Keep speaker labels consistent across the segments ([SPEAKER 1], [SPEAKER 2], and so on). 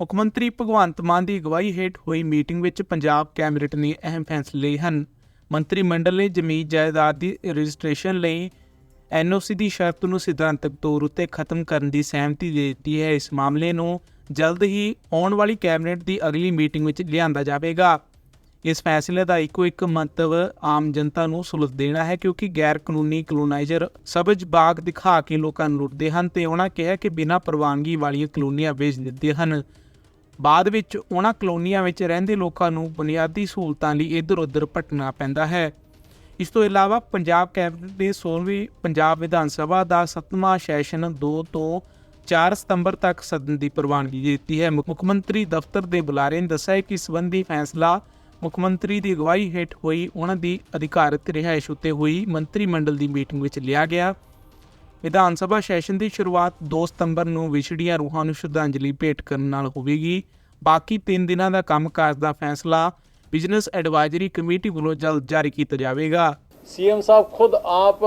[SPEAKER 1] ਮੁੱਖ ਮੰਤਰੀ ਭਗਵੰਤ ਮਾਨ ਦੀ ਅਗਵਾਈ ਹੇਠ ਹੋਈ ਮੀਟਿੰਗ ਵਿੱਚ ਪੰਜਾਬ ਕੈਬਨਿਟ ਨੇ ਅਹਿਮ ਫੈਸਲੇ ਲਏ ਹਨ। ਮੰਤਰੀ ਮੰਡਲ ਨੇ ਜ਼ਮੀਨ ਜਾਇਦਾਦ ਦੀ ਰਜਿਸਟ੍ਰੇਸ਼ਨ ਲਈ ਐਨਓਸੀ ਦੀ ਸ਼ਰਤ ਨੂੰ ਸਿਧਾਂਤਕ ਤੌਰ ਉੱਤੇ ਖਤਮ ਕਰਨ ਦੀ ਸਹਿਮਤੀ ਦੇ ਦਿੱਤੀ ਹੈ। ਇਸ ਮਾਮਲੇ ਨੂੰ ਜਲਦ ਹੀ ਆਉਣ ਵਾਲੀ ਕੈਬਨਿਟ ਦੀ ਅਗਲੀ ਮੀਟਿੰਗ ਵਿੱਚ ਲਿਆਂਦਾ ਜਾਵੇਗਾ। ਇਸ ਫੈਸਲੇ ਦਾ ਇੱਕੋ ਇੱਕ ਮੰਤਵ ਆਮ ਜਨਤਾ ਨੂੰ ਸਹੂਲਤ ਦੇਣਾ ਹੈ ਕਿਉਂਕਿ ਗੈਰ ਕਾਨੂੰਨੀ ਕਲੋਨਾਈਜ਼ਰ ਸਬਜ਼ ਬਾਗ ਦਿਖਾ ਕੇ ਲੋਕਾਂ ਨੂੰ ਲੁੱਟਦੇ ਹਨ ਤੇ ਉਹਨਾਂ ਕਿਹਾ ਕਿ ਬਿਨਾਂ ਪ੍ਰਵਾਨਗੀ ਵਾਲੀਆਂ ਕਲੋਨੀਆਂ ਵੇਚ ਦਿੰਦੇ ਹਨ। ਬਾਅਦ ਵਿੱਚ ਉਹਨਾਂ ਕਲੋਨੀਆਂ ਵਿੱਚ ਰਹਿੰਦੇ ਲੋਕਾਂ ਨੂੰ ਬੁਨਿਆਦੀ ਸਹੂਲਤਾਂ ਲਈ ਇੱਧਰ-ਉੱਧਰ ਭਟਕਣਾ ਪੈਂਦਾ ਹੈ। ਇਸ ਤੋਂ ਇਲਾਵਾ ਪੰਜਾਬ ਕੈਬਨਿਟ ਨੇ 16ਵੀਂ ਪੰਜਾਬ ਵਿਧਾਨ ਸਭਾ ਦਾ 7ਵਾਂ ਸੈਸ਼ਨ 2 ਤੋਂ 4 ਸਤੰਬਰ ਤੱਕ ਸਦਨ ਦੀ ਪ੍ਰਵਾਨਗੀ ਦਿੱਤੀ ਹੈ। ਮੁੱਖ ਮੰਤਰੀ ਦਫ਼ਤਰ ਦੇ ਬੁਲਾਰੇ ਨੇ ਦੱਸਿਆ ਕਿ ਸਬੰਧੀ ਫੈਸਲਾ ਮੁੱਖ ਮੰਤਰੀ ਦੀ ਅਗਵਾਈ ਹੇਠ ਹੋਈ, ਉਹਨਾਂ ਦੀ ਅਧਿਕਾਰਤ ਰਿਹਾਇਸ਼ ਉੱਤੇ ਹੋਈ। ਮੰਤਰੀ ਮੰਡਲ ਦੀ ਮੀਟਿੰਗ ਵਿੱਚ ਲਿਆ ਗਿਆ। ਵਿਧਾਨ ਸਭਾ ਸੈਸ਼ਨ ਦੀ ਸ਼ੁਰੂਆਤ 2 ਸਤੰਬਰ ਨੂੰ ਵਿਛੜੀਆਂ ਰੂਹਾਂ ਨੂੰ ਸ਼ਰਧਾਂਜਲੀ ਭੇਟ ਕਰਨ ਨਾਲ ਹੋਵੇਗੀ। ਬਾਕੀ 3 ਦਿਨਾਂ ਦਾ ਕੰਮਕਾਜ ਦਾ ਫੈਸਲਾ ਬਿਜ਼ਨਸ ਐਡਵਾਈਜ਼ਰੀ ਕਮੇਟੀ ਵੱਲੋਂ ਜਲਦ ਜਾਰੀ ਕੀਤਾ ਜਾਵੇਗਾ।
[SPEAKER 2] ਸੀਐਮ ਸਾਹਿਬ ਖੁਦ ਆਪ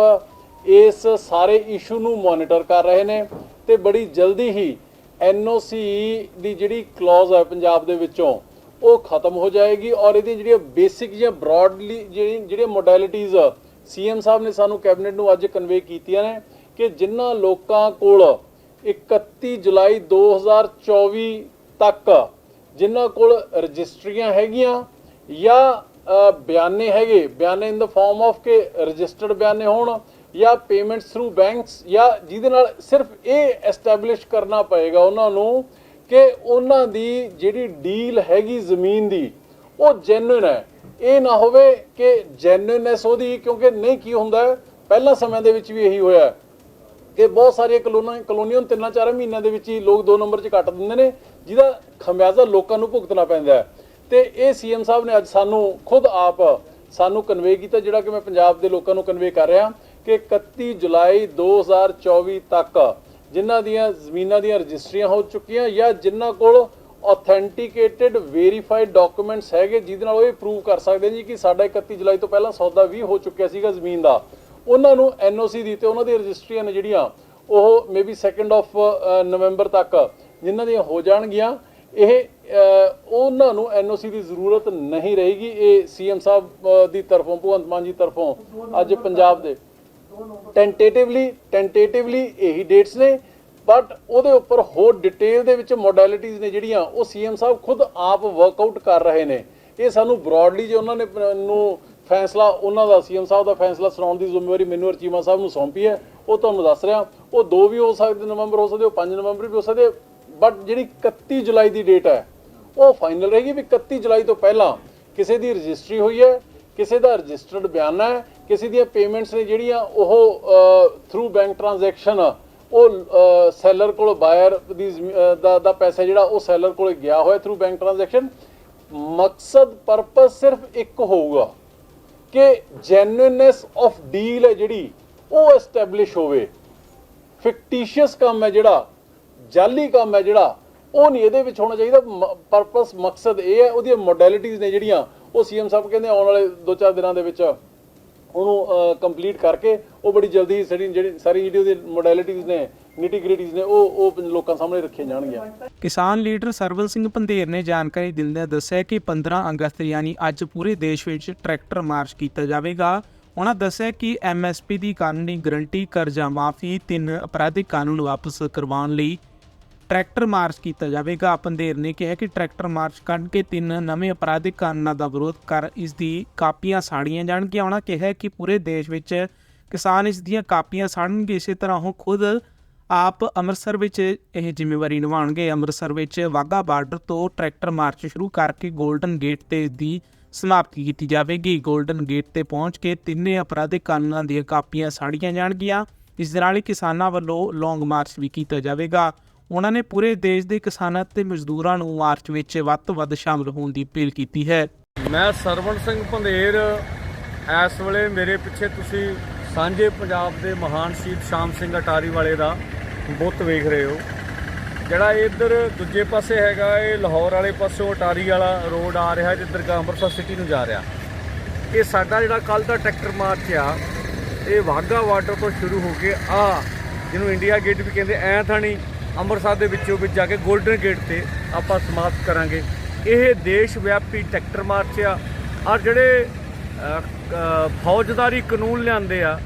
[SPEAKER 2] ਇਸ ਸਾਰੇ ਇਸ਼ੂ ਨੂੰ ਮੋਨੀਟਰ ਕਰ ਰਹੇ ਨੇ ਤੇ ਬੜੀ ਜਲਦੀ ਹੀ ਐਨਓਸੀ ਦੀ ਜਿਹੜੀ ਕਲੌਜ਼ ਹੈ ਪੰਜਾਬ ਦੇ ਵਿੱਚੋਂ, ਉਹ ਖਤਮ ਹੋ ਜਾਏਗੀ ਔਰ ਇਹਦੀ ਜਿਹੜੀਆਂ ਬੇਸਿਕ ਜਾਂ ਬ੍ਰੌਡਲੀ ਜਿਹੜੀ, ਜਿਹੜੀਆਂ ਮੋਡੈਲਿਟੀਜ਼ ਸੀਐਮ ਸਾਹਿਬ ਨੇ ਸਾਨੂੰ ਕੈਬਨਿਟ ਨੂੰ ਅੱਜ ਕਨਵੇ ਕੀਤੀਆਂ ਨੇ। ਕਿ ਜਿਨ੍ਹਾਂ ਲੋਕਾਂ ਕੋਲ 31 ਜੁਲਾਈ 2024 ਤੱਕ ਜਿਨ੍ਹਾਂ ਕੋਲ ਰਜਿਸਟਰੀਆਂ ਹੈਗੀਆਂ ਜਾਂ ਬਿਆਨੇ ਹੈਗੇ, ਬਿਆਨੇ ਇਨ ਦਾ ਫਾਰਮ ਆਫ ਕਿ ਰਜਿਸਟਰਡ ਬਿਆਨੇ ਹੋਣ ਜਾਂ ਪੇਮੈਂਟਸ ਥਰੂ ਬੈਂਕਸ ਜਾਂ ਜਿਹਦੇ ਨਾਲ ਸਿਰਫ ਇਹ ਐਸਟੈਬਲਿਸ਼ ਕਰਨਾ ਪਏਗਾ ਉਹਨਾਂ ਨੂੰ ਕਿ ਉਹਨਾਂ ਦੀ ਜਿਹੜੀ ਡੀਲ ਹੈਗੀ ਜ਼ਮੀਨ ਦੀ, ਉਹ ਜੈਨੂਇਨ ਹੈ। ਇਹ ਨਾ ਹੋਵੇ ਕਿ ਜੈਨੂਇਨੈਸ ਉਹਦੀ ਕਿਉਂਕਿ ਨਹੀਂ ਕੀ ਹੁੰਦਾ, ਪਹਿਲਾਂ ਸਮੇਂ ਦੇ ਵਿੱਚ ਵੀ ਇਹੀ ਹੋਇਆ। ਹੈ ਕਿ ਬਹੁਤ ਸਾਰੀਆਂ ਕਲੋਨੀਆਂ ਕਲੋਨੀਆਂ ਨੂੰ ਤਿੰਨਾਂ ਚਾਰਾਂ ਮਹੀਨਿਆਂ ਦੇ ਵਿੱਚ ਹੀ ਲੋਕ ਦੋ ਨੰਬਰ 'ਚ ਕੱਟ ਦਿੰਦੇ ਨੇ, ਜਿਹਦਾ ਖਮਿਆਜ਼ਾ ਲੋਕਾਂ ਨੂੰ ਭੁਗਤਣਾ ਪੈਂਦਾ ਹੈ। ਤੇ ਇਹ ਸੀਐਮ ਸਾਹਿਬ ਨੇ ਅੱਜ ਸਾਨੂੰ ਖੁਦ ਆਪ ਸਾਨੂੰ ਕਨਵੇ ਕੀਤਾ, ਜਿਹੜਾ ਕਿ ਮੈਂ ਪੰਜਾਬ ਦੇ ਲੋਕਾਂ ਨੂੰ ਕਨਵੇ ਕਰ ਰਿਹਾ ਕਿ 31 ਜੁਲਾਈ 2024 ਤੱਕ ਜਿਨ੍ਹਾਂ ਦੀਆਂ ਜ਼ਮੀਨਾਂ ਦੀਆਂ ਰਜਿਸਟਰੀਆਂ ਹੋ ਚੁੱਕੀਆਂ ਜਾਂ ਜਿਨ੍ਹਾਂ ਕੋਲ ਆਥੈਂਟੀਕੇਟਿਡ ਵੈਰੀਫਾਈਡ ਡਾਕੂਮੈਂਟਸ ਹੈਗੇ, ਜਿਹਦੇ ਨਾਲ ਉਹ ਇਹ ਪ੍ਰੂਵ ਕਰ ਸਕਦੇ ਨੇ ਜੀ ਕਿ ਸਾਡਾ 31 ਜੁਲਾਈ ਤੋਂ ਪਹਿਲਾਂ ਸੌਦਾ ਵੀ ਹੋ ਚੁੱਕਿਆ ਸੀਗਾ ਜ਼ਮੀਨ ਦਾ। ਉਹਨਾਂ ਨੂੰ ਐਨਓਸੀ ਦੀ ਤੇ ਉਹਨਾਂ ਦੀਆਂ ਰਜਿਸਟਰੀਆਂ ਨੇ ਜਿਹੜੀਆਂ, ਉਹ ਮੇਬੀ 2nd ਆਫ ਨਵੰਬਰ ਤੱਕ ਜਿਨ੍ਹਾਂ ਦੀਆਂ ਹੋ ਜਾਣਗੀਆਂ। ਇਹ ਉਹਨਾਂ ਨੂੰ ਐਨਓਸੀ ਦੀ ਜ਼ਰੂਰਤ ਨਹੀਂ ਰਹੇਗੀ। ਇਹ ਸੀਐਮ ਸਾਹਿਬ ਦੀ ਤਰਫੋਂ, ਭਗਵੰਤ ਮਾਨ ਜੀ ਤਰਫੋਂ ਅੱਜ ਪੰਜਾਬ ਦੇ। ਟੈਂਟੇਟਿਵਲੀ ਟੈਂਟੇਟਿਵਲੀ ਇਹੀ ਡੇਟਸ ਨੇ। ਬਟ ਉਹਦੇ ਉੱਪਰ ਹੋਰ ਡਿਟੇਲ ਦੇ ਵਿੱਚ ਮੋਡੈਲਿਟੀਜ਼ ਨੇ ਜਿਹੜੀਆਂ, ਉਹ ਸੀਐਮ ਸਾਹਿਬ ਖੁਦ ਆਪ ਵਰਕਆਊਟ ਕਰ ਰਹੇ ਨੇ। ਇਹ ਸਾਨੂੰ ਬ੍ਰੌਡਲੀ ਜੇ ਉਹਨਾਂ ਨੇ ਨੂੰ ਫੈਸਲਾ ਉਹਨਾਂ ਦਾ, ਸੀਐਮ ਸਾਹਿਬ ਦਾ ਫੈਸਲਾ ਸੁਣਾਉਣ ਦੀ ਜ਼ਿੰਮੇਵਾਰੀ ਮੈਨੂੰ ਔਰ ਸਾਹਿਬ ਨੂੰ ਸੌਂਪੀ ਹੈ। ਉਹ ਤੁਹਾਨੂੰ ਦੱਸ ਰਿਹਾ। ਉਹ 2 ਵੀ ਹੋ ਸਕਦੇ, ਨਵੰਬਰ ਹੋ ਸਕਦੇ, ਉਹ 5 ਨਵੰਬਰ ਵੀ ਹੋ ਸਕਦੇ ਬਟ ਜਿਹੜੀ 31 ਜੁਲਾਈ ਦੀ ਡੇਟ ਹੈ, ਉਹ ਫਾਈਨਲ ਰਹੇਗੀ ਵੀ 31 ਜੁਲਾਈ ਤੋਂ ਪਹਿਲਾਂ ਕਿਸੇ ਦੀ ਰਜਿਸਟਰੀ ਹੋਈ ਹੈ, ਕਿਸੇ ਦਾ ਰਜਿਸਟਰਡ ਬਿਆਨਾ ਹੈ, ਕਿਸੇ ਦੀਆਂ ਪੇਮੈਂਟਸ ਨੇ ਜਿਹੜੀਆਂ ਉਹ ਥਰੂ ਬੈਂਕ ਟ੍ਰਾਂਜੈਕਸ਼ਨ ਉਹ ਸੈਲਰ ਕੋਲ ਬਾਇਰ ਦੀ ਦਾ ਦਾ ਪੈਸਾ ਜਿਹੜਾ ਉਹ ਸੈਲਰ ਕੋਲ ਗਿਆ ਹੋਇਆ ਥਰੂ ਬੈਂਕ ਟ੍ਰਾਂਜੈਕਸ਼ਨ ਮਕਸਦ ਪਰਪਸ ਸਿਰਫ ਇੱਕ ਹੋਊਗਾ। ਕਿ ਜੈਨੂਇਨਨੈਸ ਆਫ ਡੀਲ ਹੈ ਜਿਹੜੀ, ਉਹ ਐਸਟੈਬਲਿਸ਼ ਹੋਵੇ। ਫਿਕਟੀਸ਼ੀਅਸ ਕੰਮ ਹੈ ਜਿਹੜਾ, ਜਾਲੀ ਕੰਮ ਹੈ ਜਿਹੜਾ, ਉਹ ਨਹੀਂ ਇਹਦੇ ਵਿੱਚ ਹੋਣਾ ਚਾਹੀਦਾ। ਪਰਪਸ ਮਕਸਦ ਇਹ ਹੈ, ਉਹਦੀਆਂ ਮੋਡੈਲਿਟੀਜ਼ ਨੇ ਜਿਹੜੀਆਂ, ਉਹ ਸੀਐਮ ਸਾਹਿਬ ਕਹਿੰਦੇ ਆਉਣ ਵਾਲੇ 2-4 ਦਿਨਾਂ ਦੇ ਵਿੱਚ ਉਹਨੂੰ ਕੰਪਲੀਟ ਕਰਕੇ, ਉਹ ਬੜੀ ਜਲਦੀ ਸਾਰੀ ਜਿਹੜੀ ਸਾਰੀ ਜਿਹੜੀ ਉਹਦੀ ਮੋਡੈਲਿਟੀਜ਼ ਨੇ ਨਿਟੀ ਗ੍ਰਿਟੀਜ਼ ਨੇ, ਉਹ ਉਹ ਲੋਕਾਂ ਸਾਹਮਣੇ ਰੱਖੀਆਂ ਜਾਣਗੀਆਂ।
[SPEAKER 1] ਕਿਸਾਨ ਲੀਡਰ ਸਰਵਲ ਸਿੰਘ ਪੰਧੇਰ ਨੇ ਜਾਣਕਾਰੀ ਦਿੰਦਿਆਂ ਦੱਸਿਆ ਕਿ 15 ਅਗਸਤ ਯਾਨੀ ਅੱਜ ਪੂਰੇ ਦੇਸ਼ ਵਿੱਚ ਟਰੈਕਟਰ ਮਾਰਚ ਕੀਤਾ ਜਾਵੇਗਾ। ਉਹਨਾਂ ਦੱਸਿਆ ਕਿ ਐਮਐਸਪੀ ਦੀ ਕਾਨੂੰਨੀ ਗਰੰਟੀ, ਕਰਜ਼ਾ ਮਾਫੀ, ਤਿੰਨ ਅਪਰਾਧਿਕ ਕਾਨੂੰਨ ਵਾਪਸ ਕਰਵਾਉਣ ਲਈ ਟਰੈਕਟਰ ਮਾਰਚ ਕੀਤਾ ਜਾਵੇਗਾ। ਪੰਧੇਰ ਨੇ ਕਿਹਾ ਕਿ ਟਰੈਕਟਰ ਮਾਰਚ ਕੱਢ ਕੇ ਤਿੰਨ ਨਵੇਂ ਅਪਰਾਧਿਕ ਕਾਨੂੰਨਾਂ ਦਾ ਵਿਰੋਧ ਕਰ ਇਸ ਦੀ ਕਾਪੀਆਂ ਸਾੜੀਆਂ ਜਾਣਗੀਆਂ। ਉਹਨਾਂ ਕਿਹਾ ਕਿ ਪੂਰੇ ਦੇਸ਼ ਵਿੱਚ ਕਿਸਾਨ ਇਸ ਦੀਆਂ ਕਾਪੀਆਂ ਸਾੜਨਗੇ, ਇਸੇ ਤਰ੍ਹਾਂ ਉਹ ਖੁਦ ਆਪ ਅੰਮ੍ਰਿਤਸਰ ਵਿੱਚ ਇਹ ਜ਼ਿੰਮੇਵਾਰੀ ਨਿਭਾਉਣਗੇ। ਅੰਮ੍ਰਿਤਸਰ ਵਿੱਚ ਵਾਹਗਾ ਬਾਰਡਰ ਤੋਂ ਟਰੈਕਟਰ ਮਾਰਚ ਸ਼ੁਰੂ ਕਰਕੇ 골ਡਨ ਗੇਟ ਤੇ ਦੀ ਸਮਾਪਤੀ ਕੀਤੀ ਜਾਵੇਗੀ। 골ਡਨ ਗੇਟ ਤੇ ਪਹੁੰਚ ਕੇ ਤਿੰਨੇ ਅਪਰਾਧਿਕ ਕਾਨੂੰਨਾਂ ਦੀਆਂ ਕਾਪੀਆਂ ਸਾੜੀਆਂ ਜਾਣਗੀਆਂ। ਇਸ ਦੇ ਨਾਲ ਹੀ ਕਿਸਾਨਾਂ ਵੱਲੋਂ ਲੌਂਗ ਮਾਰਚ ਵੀ ਕੀਤਾ ਜਾਵੇਗਾ। ਉਹਨਾਂ ਨੇ ਪੂਰੇ ਦੇਸ਼ ਦੇ ਕਿਸਾਨਾਂ ਤੇ ਮਜ਼ਦੂਰਾਂ ਨੂੰ ਮਾਰਚ ਵਿੱਚ ਵੱਧ ਤੋਂ ਵੱਧ ਸ਼ਾਮਲ ਹੋਣ ਦੀ ਅਪੀਲ ਕੀਤੀ ਹੈ।
[SPEAKER 3] ਮੈਂ ਸਰਵਣ ਸਿੰਘ ਪੰਧੇਰ ਇਸ ਵੇਲੇ ਮੇਰੇ ਪਿੱਛੇ ਤੁਸੀਂ ਸਾਂਝੇ ਪੰਜਾਬ ਦੇ ਮਹਾਨ ਸ਼ਹੀਦ ਸ਼ਾਮ ਸਿੰਘ ਅਟਾਰੀ ਵਾਲੇ ਦਾ ਬੁੱਤ ਵੇਖ ਰਹੇ ਹੋ। ਜਿਹੜਾ ਇੱਧਰ ਦੂਜੇ ਪਾਸੇ ਹੈਗਾ ਇਹ ਲਾਹੌਰ ਵਾਲੇ ਪਾਸੋਂ ਅਟਾਰੀ ਵਾਲਾ ਰੋਡ ਆ ਰਿਹਾ ਜਿੱਧਰ ਕਿ ਅੰਮ੍ਰਿਤਸਰ ਸਿਟੀ ਨੂੰ ਜਾ ਰਿਹਾ। ਇਹ ਸਾਡਾ ਜਿਹੜਾ ਕੱਲ ਦਾ ਟਰੈਕਟਰ ਮਾਰਚ ਆ, ਇਹ ਵਾਹਗਾ ਵਾਟਰ ਤੋਂ ਸ਼ੁਰੂ ਹੋ ਕੇ ਆ, ਜਿਹਨੂੰ ਇੰਡੀਆ ਗੇਟ ਵੀ ਕਹਿੰਦੇ, ਐ ਥਾਣੀ ਅੰਮ੍ਰਿਤਸਰ ਦੇ ਵਿੱਚੋਂ ਵਿੱਚ ਜਾ ਕੇ 골ਡਨ ਗੇਟ ਤੇ ਆਪਾਂ ਸਮਾਪਤ ਕਰਾਂਗੇ। ਇਹ ਦੇਸ਼ ਵਿਆਪੀ ਟਰੈਕਟਰ ਮਾਰਚ ਆ। ਔਰ ਜਿਹੜੇ ਫੌਜਦਾਰੀ ਕਾਨੂੰਨ ਲਿਆਂਦੇ ਆ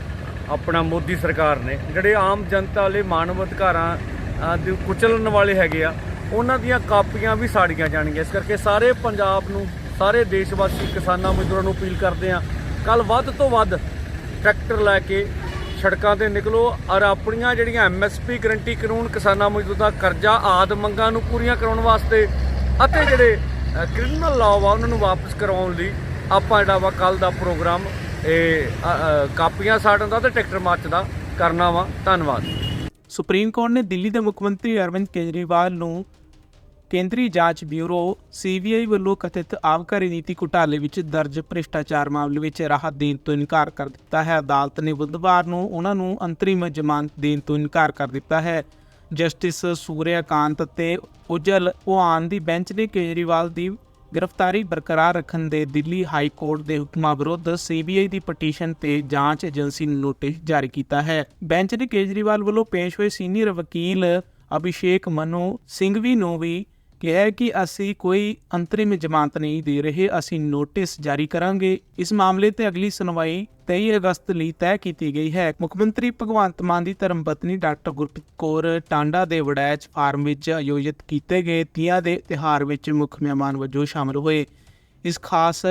[SPEAKER 3] ਆਪਣਾ ਮੋਦੀ ਸਰਕਾਰ ਨੇ। ਜਿਹੜੇ ਆਮ ਜਨਤਾ ਲਈ ਮਾਨਵ ਅਧਿਕਾਰਾਂ ਦੇ ਕੁਚਲਣ ਵਾਲੇ ਹੈਗੇ ਆ, ਉਹਨਾਂ ਦੀਆਂ ਕਾਪੀਆਂ ਵੀ ਸਾੜੀਆਂ ਜਾਣਗੀਆਂ। ਇਸ ਕਰਕੇ ਸਾਰੇ ਪੰਜਾਬ ਨੂੰ, ਸਾਰੇ ਦੇਸ਼ ਵਾਸੀ ਕਿਸਾਨਾਂ ਮਜ਼ਦੂਰਾਂ ਨੂੰ ਅਪੀਲ ਕਰਦੇ ਆ ਕੱਲ ਵੱਧ ਤੋਂ ਵੱਧ ਟਰੈਕਟਰ ਲੈ ਕੇ ਸੜਕਾਂ ਤੇ ਨਿਕਲੋ ਔਰ ਆਪਣੀਆਂ ਜਿਹੜੀਆਂ ਐਮਐਸਪੀ ਗਰੰਟੀ ਕਾਨੂੰਨ ਕਿਸਾਨਾਂ ਮਜ਼ਦੂਰਾਂ ਦਾ ਕਰਜ਼ਾ, ਆਦ ਮੰਗਾਂ ਨੂੰ ਪੂਰੀਆਂ ਕਰਾਉਣ ਵਾਸਤੇ ਅਤੇ ਜਿਹੜੇ ਕ੍ਰਿਮੀਨਲ ਲਾਅ ਵਾ, ਉਹਨਾਂ ਨੂੰ ਵਾਪਸ ਕਰਵਾਉਣ ਲਈ ਆਪਾਂ ਜਿਹੜਾ ਵਾ ਕੱਲ ਦਾ ਪ੍ਰੋਗਰਾਮ, ਇਹ ਕਾਪੀਆਂ ਸਾੜਨ ਦਾ ਤੇ ਟਰੈਕਟਰ ਮਾਰਚ ਦਾ ਕਰਨਾ ਵਾ। ਧੰਨਵਾਦ।
[SPEAKER 1] ਸੁਪਰੀਮ ਕੋਰਟ ਨੇ ਦਿੱਲੀ ਦੇ ਮੁੱਖ ਮੰਤਰੀ ਅਰਵਿੰਦ ਕੇਜਰੀਵਾਲ ਨੂੰ ਕੇਂਦਰੀ ਜਾਂਚ ਬਿਊਰੋ, ਸੀਬੀਆਈ ਵੱਲੋਂ ਕਥਿਤ ਆਬਕਾਰੀ ਨੀਤੀ ਘੁਟਾਲੇ ਵਿੱਚ ਦਰਜ ਭ੍ਰਿਸ਼ਟਾਚਾਰ ਮਾਮਲੇ ਵਿੱਚ ਰਾਹਤ ਦੇਣ ਤੋਂ ਇਨਕਾਰ ਕਰ ਦਿੱਤਾ ਹੈ। ਅਦਾਲਤ ਨੇ ਬੁੱਧਵਾਰ ਨੂੰ ਉਹਨਾਂ ਨੂੰ ਅੰਤਰਿਮ ਜ਼ਮਾਨਤ ਦੇਣ ਤੋਂ ਇਨਕਾਰ ਕਰ ਦਿੱਤਾ ਹੈ। ਜਸਟਿਸ ਸੂਰਿਆਕਾਂਤ ਅਤੇ ਉਜਲ ਪੁਆਨ ਦੀ ਬੈਂਚ ਨੇ ਕੇਜਰੀਵਾਲ ਦੀ ਗ੍ਰਿਫਤਾਰੀ ਬਰਕਰਾਰ ਰੱਖਣ ਦੇ ਦਿੱਲੀ ਹਾਈ ਕੋਰਟ ਦੇ ਹੁਕਮਾਂ ਵਿਰੁੱਧ ਸੀਬੀਆਈ ਦੀ ਪਟੀਸ਼ਨ ਤੇ ਜਾਂਚ ਏਜੰਸੀ ਨੂੰ ਨੋਟਿਸ ਜਾਰੀ ਕੀਤਾ ਹੈ। ਬੈਂਚ ਨੇ ਕੇਜਰੀਵਾਲ ਵੱਲੋਂ ਪੇਸ਼ ਹੋਏ ਸੀਨੀਅਰ ਵਕੀਲ ਅਭਿਸ਼ੇਕ ਮਨੂ ਸਿੰਘਵੀ ਨੂੰ ਵੀ ਕਿਹਾ ਕਿ ਅਸੀਂ ਕੋਈ ਅੰਤਰਿਮ ਜ਼ਮਾਨਤ ਨਹੀਂ ਦੇ ਰਹੇ, ਅਸੀਂ ਨੋਟਿਸ ਜਾਰੀ ਕਰਾਂਗੇ। ਇਸ ਮਾਮਲੇ ਤੇ ਅਗਲੀ ਸੁਣਵਾਈ 23 ਅਗਸਤ ਲਈ ਤੈਅ ਕੀਤੀ ਗਈ ਹੈ। ਮੁੱਖ ਮੰਤਰੀ ਭਗਵੰਤ ਮਾਨ ਦੀ ਧਰਮ ਪਤਨੀ ਡਾਕਟਰ ਗੁਰਪ੍ਰੀਤ ਕੌਰ ਟਾਂਡਾ ਦੇ ਵੜੈਚ ਫਾਰਮ ਵਿੱਚ ਆਯੋਜਿਤ ਕੀਤੇ ਗਏ ਤੀਆਂ ਦੇ ਤਿਹਾਰ ਵਿੱਚ ਮੁੱਖ ਮਹਿਮਾਨ ਵਜੋਂ ਸ਼ਾਮਲ ਹੋਏ। ਇਸ ਖਾਸ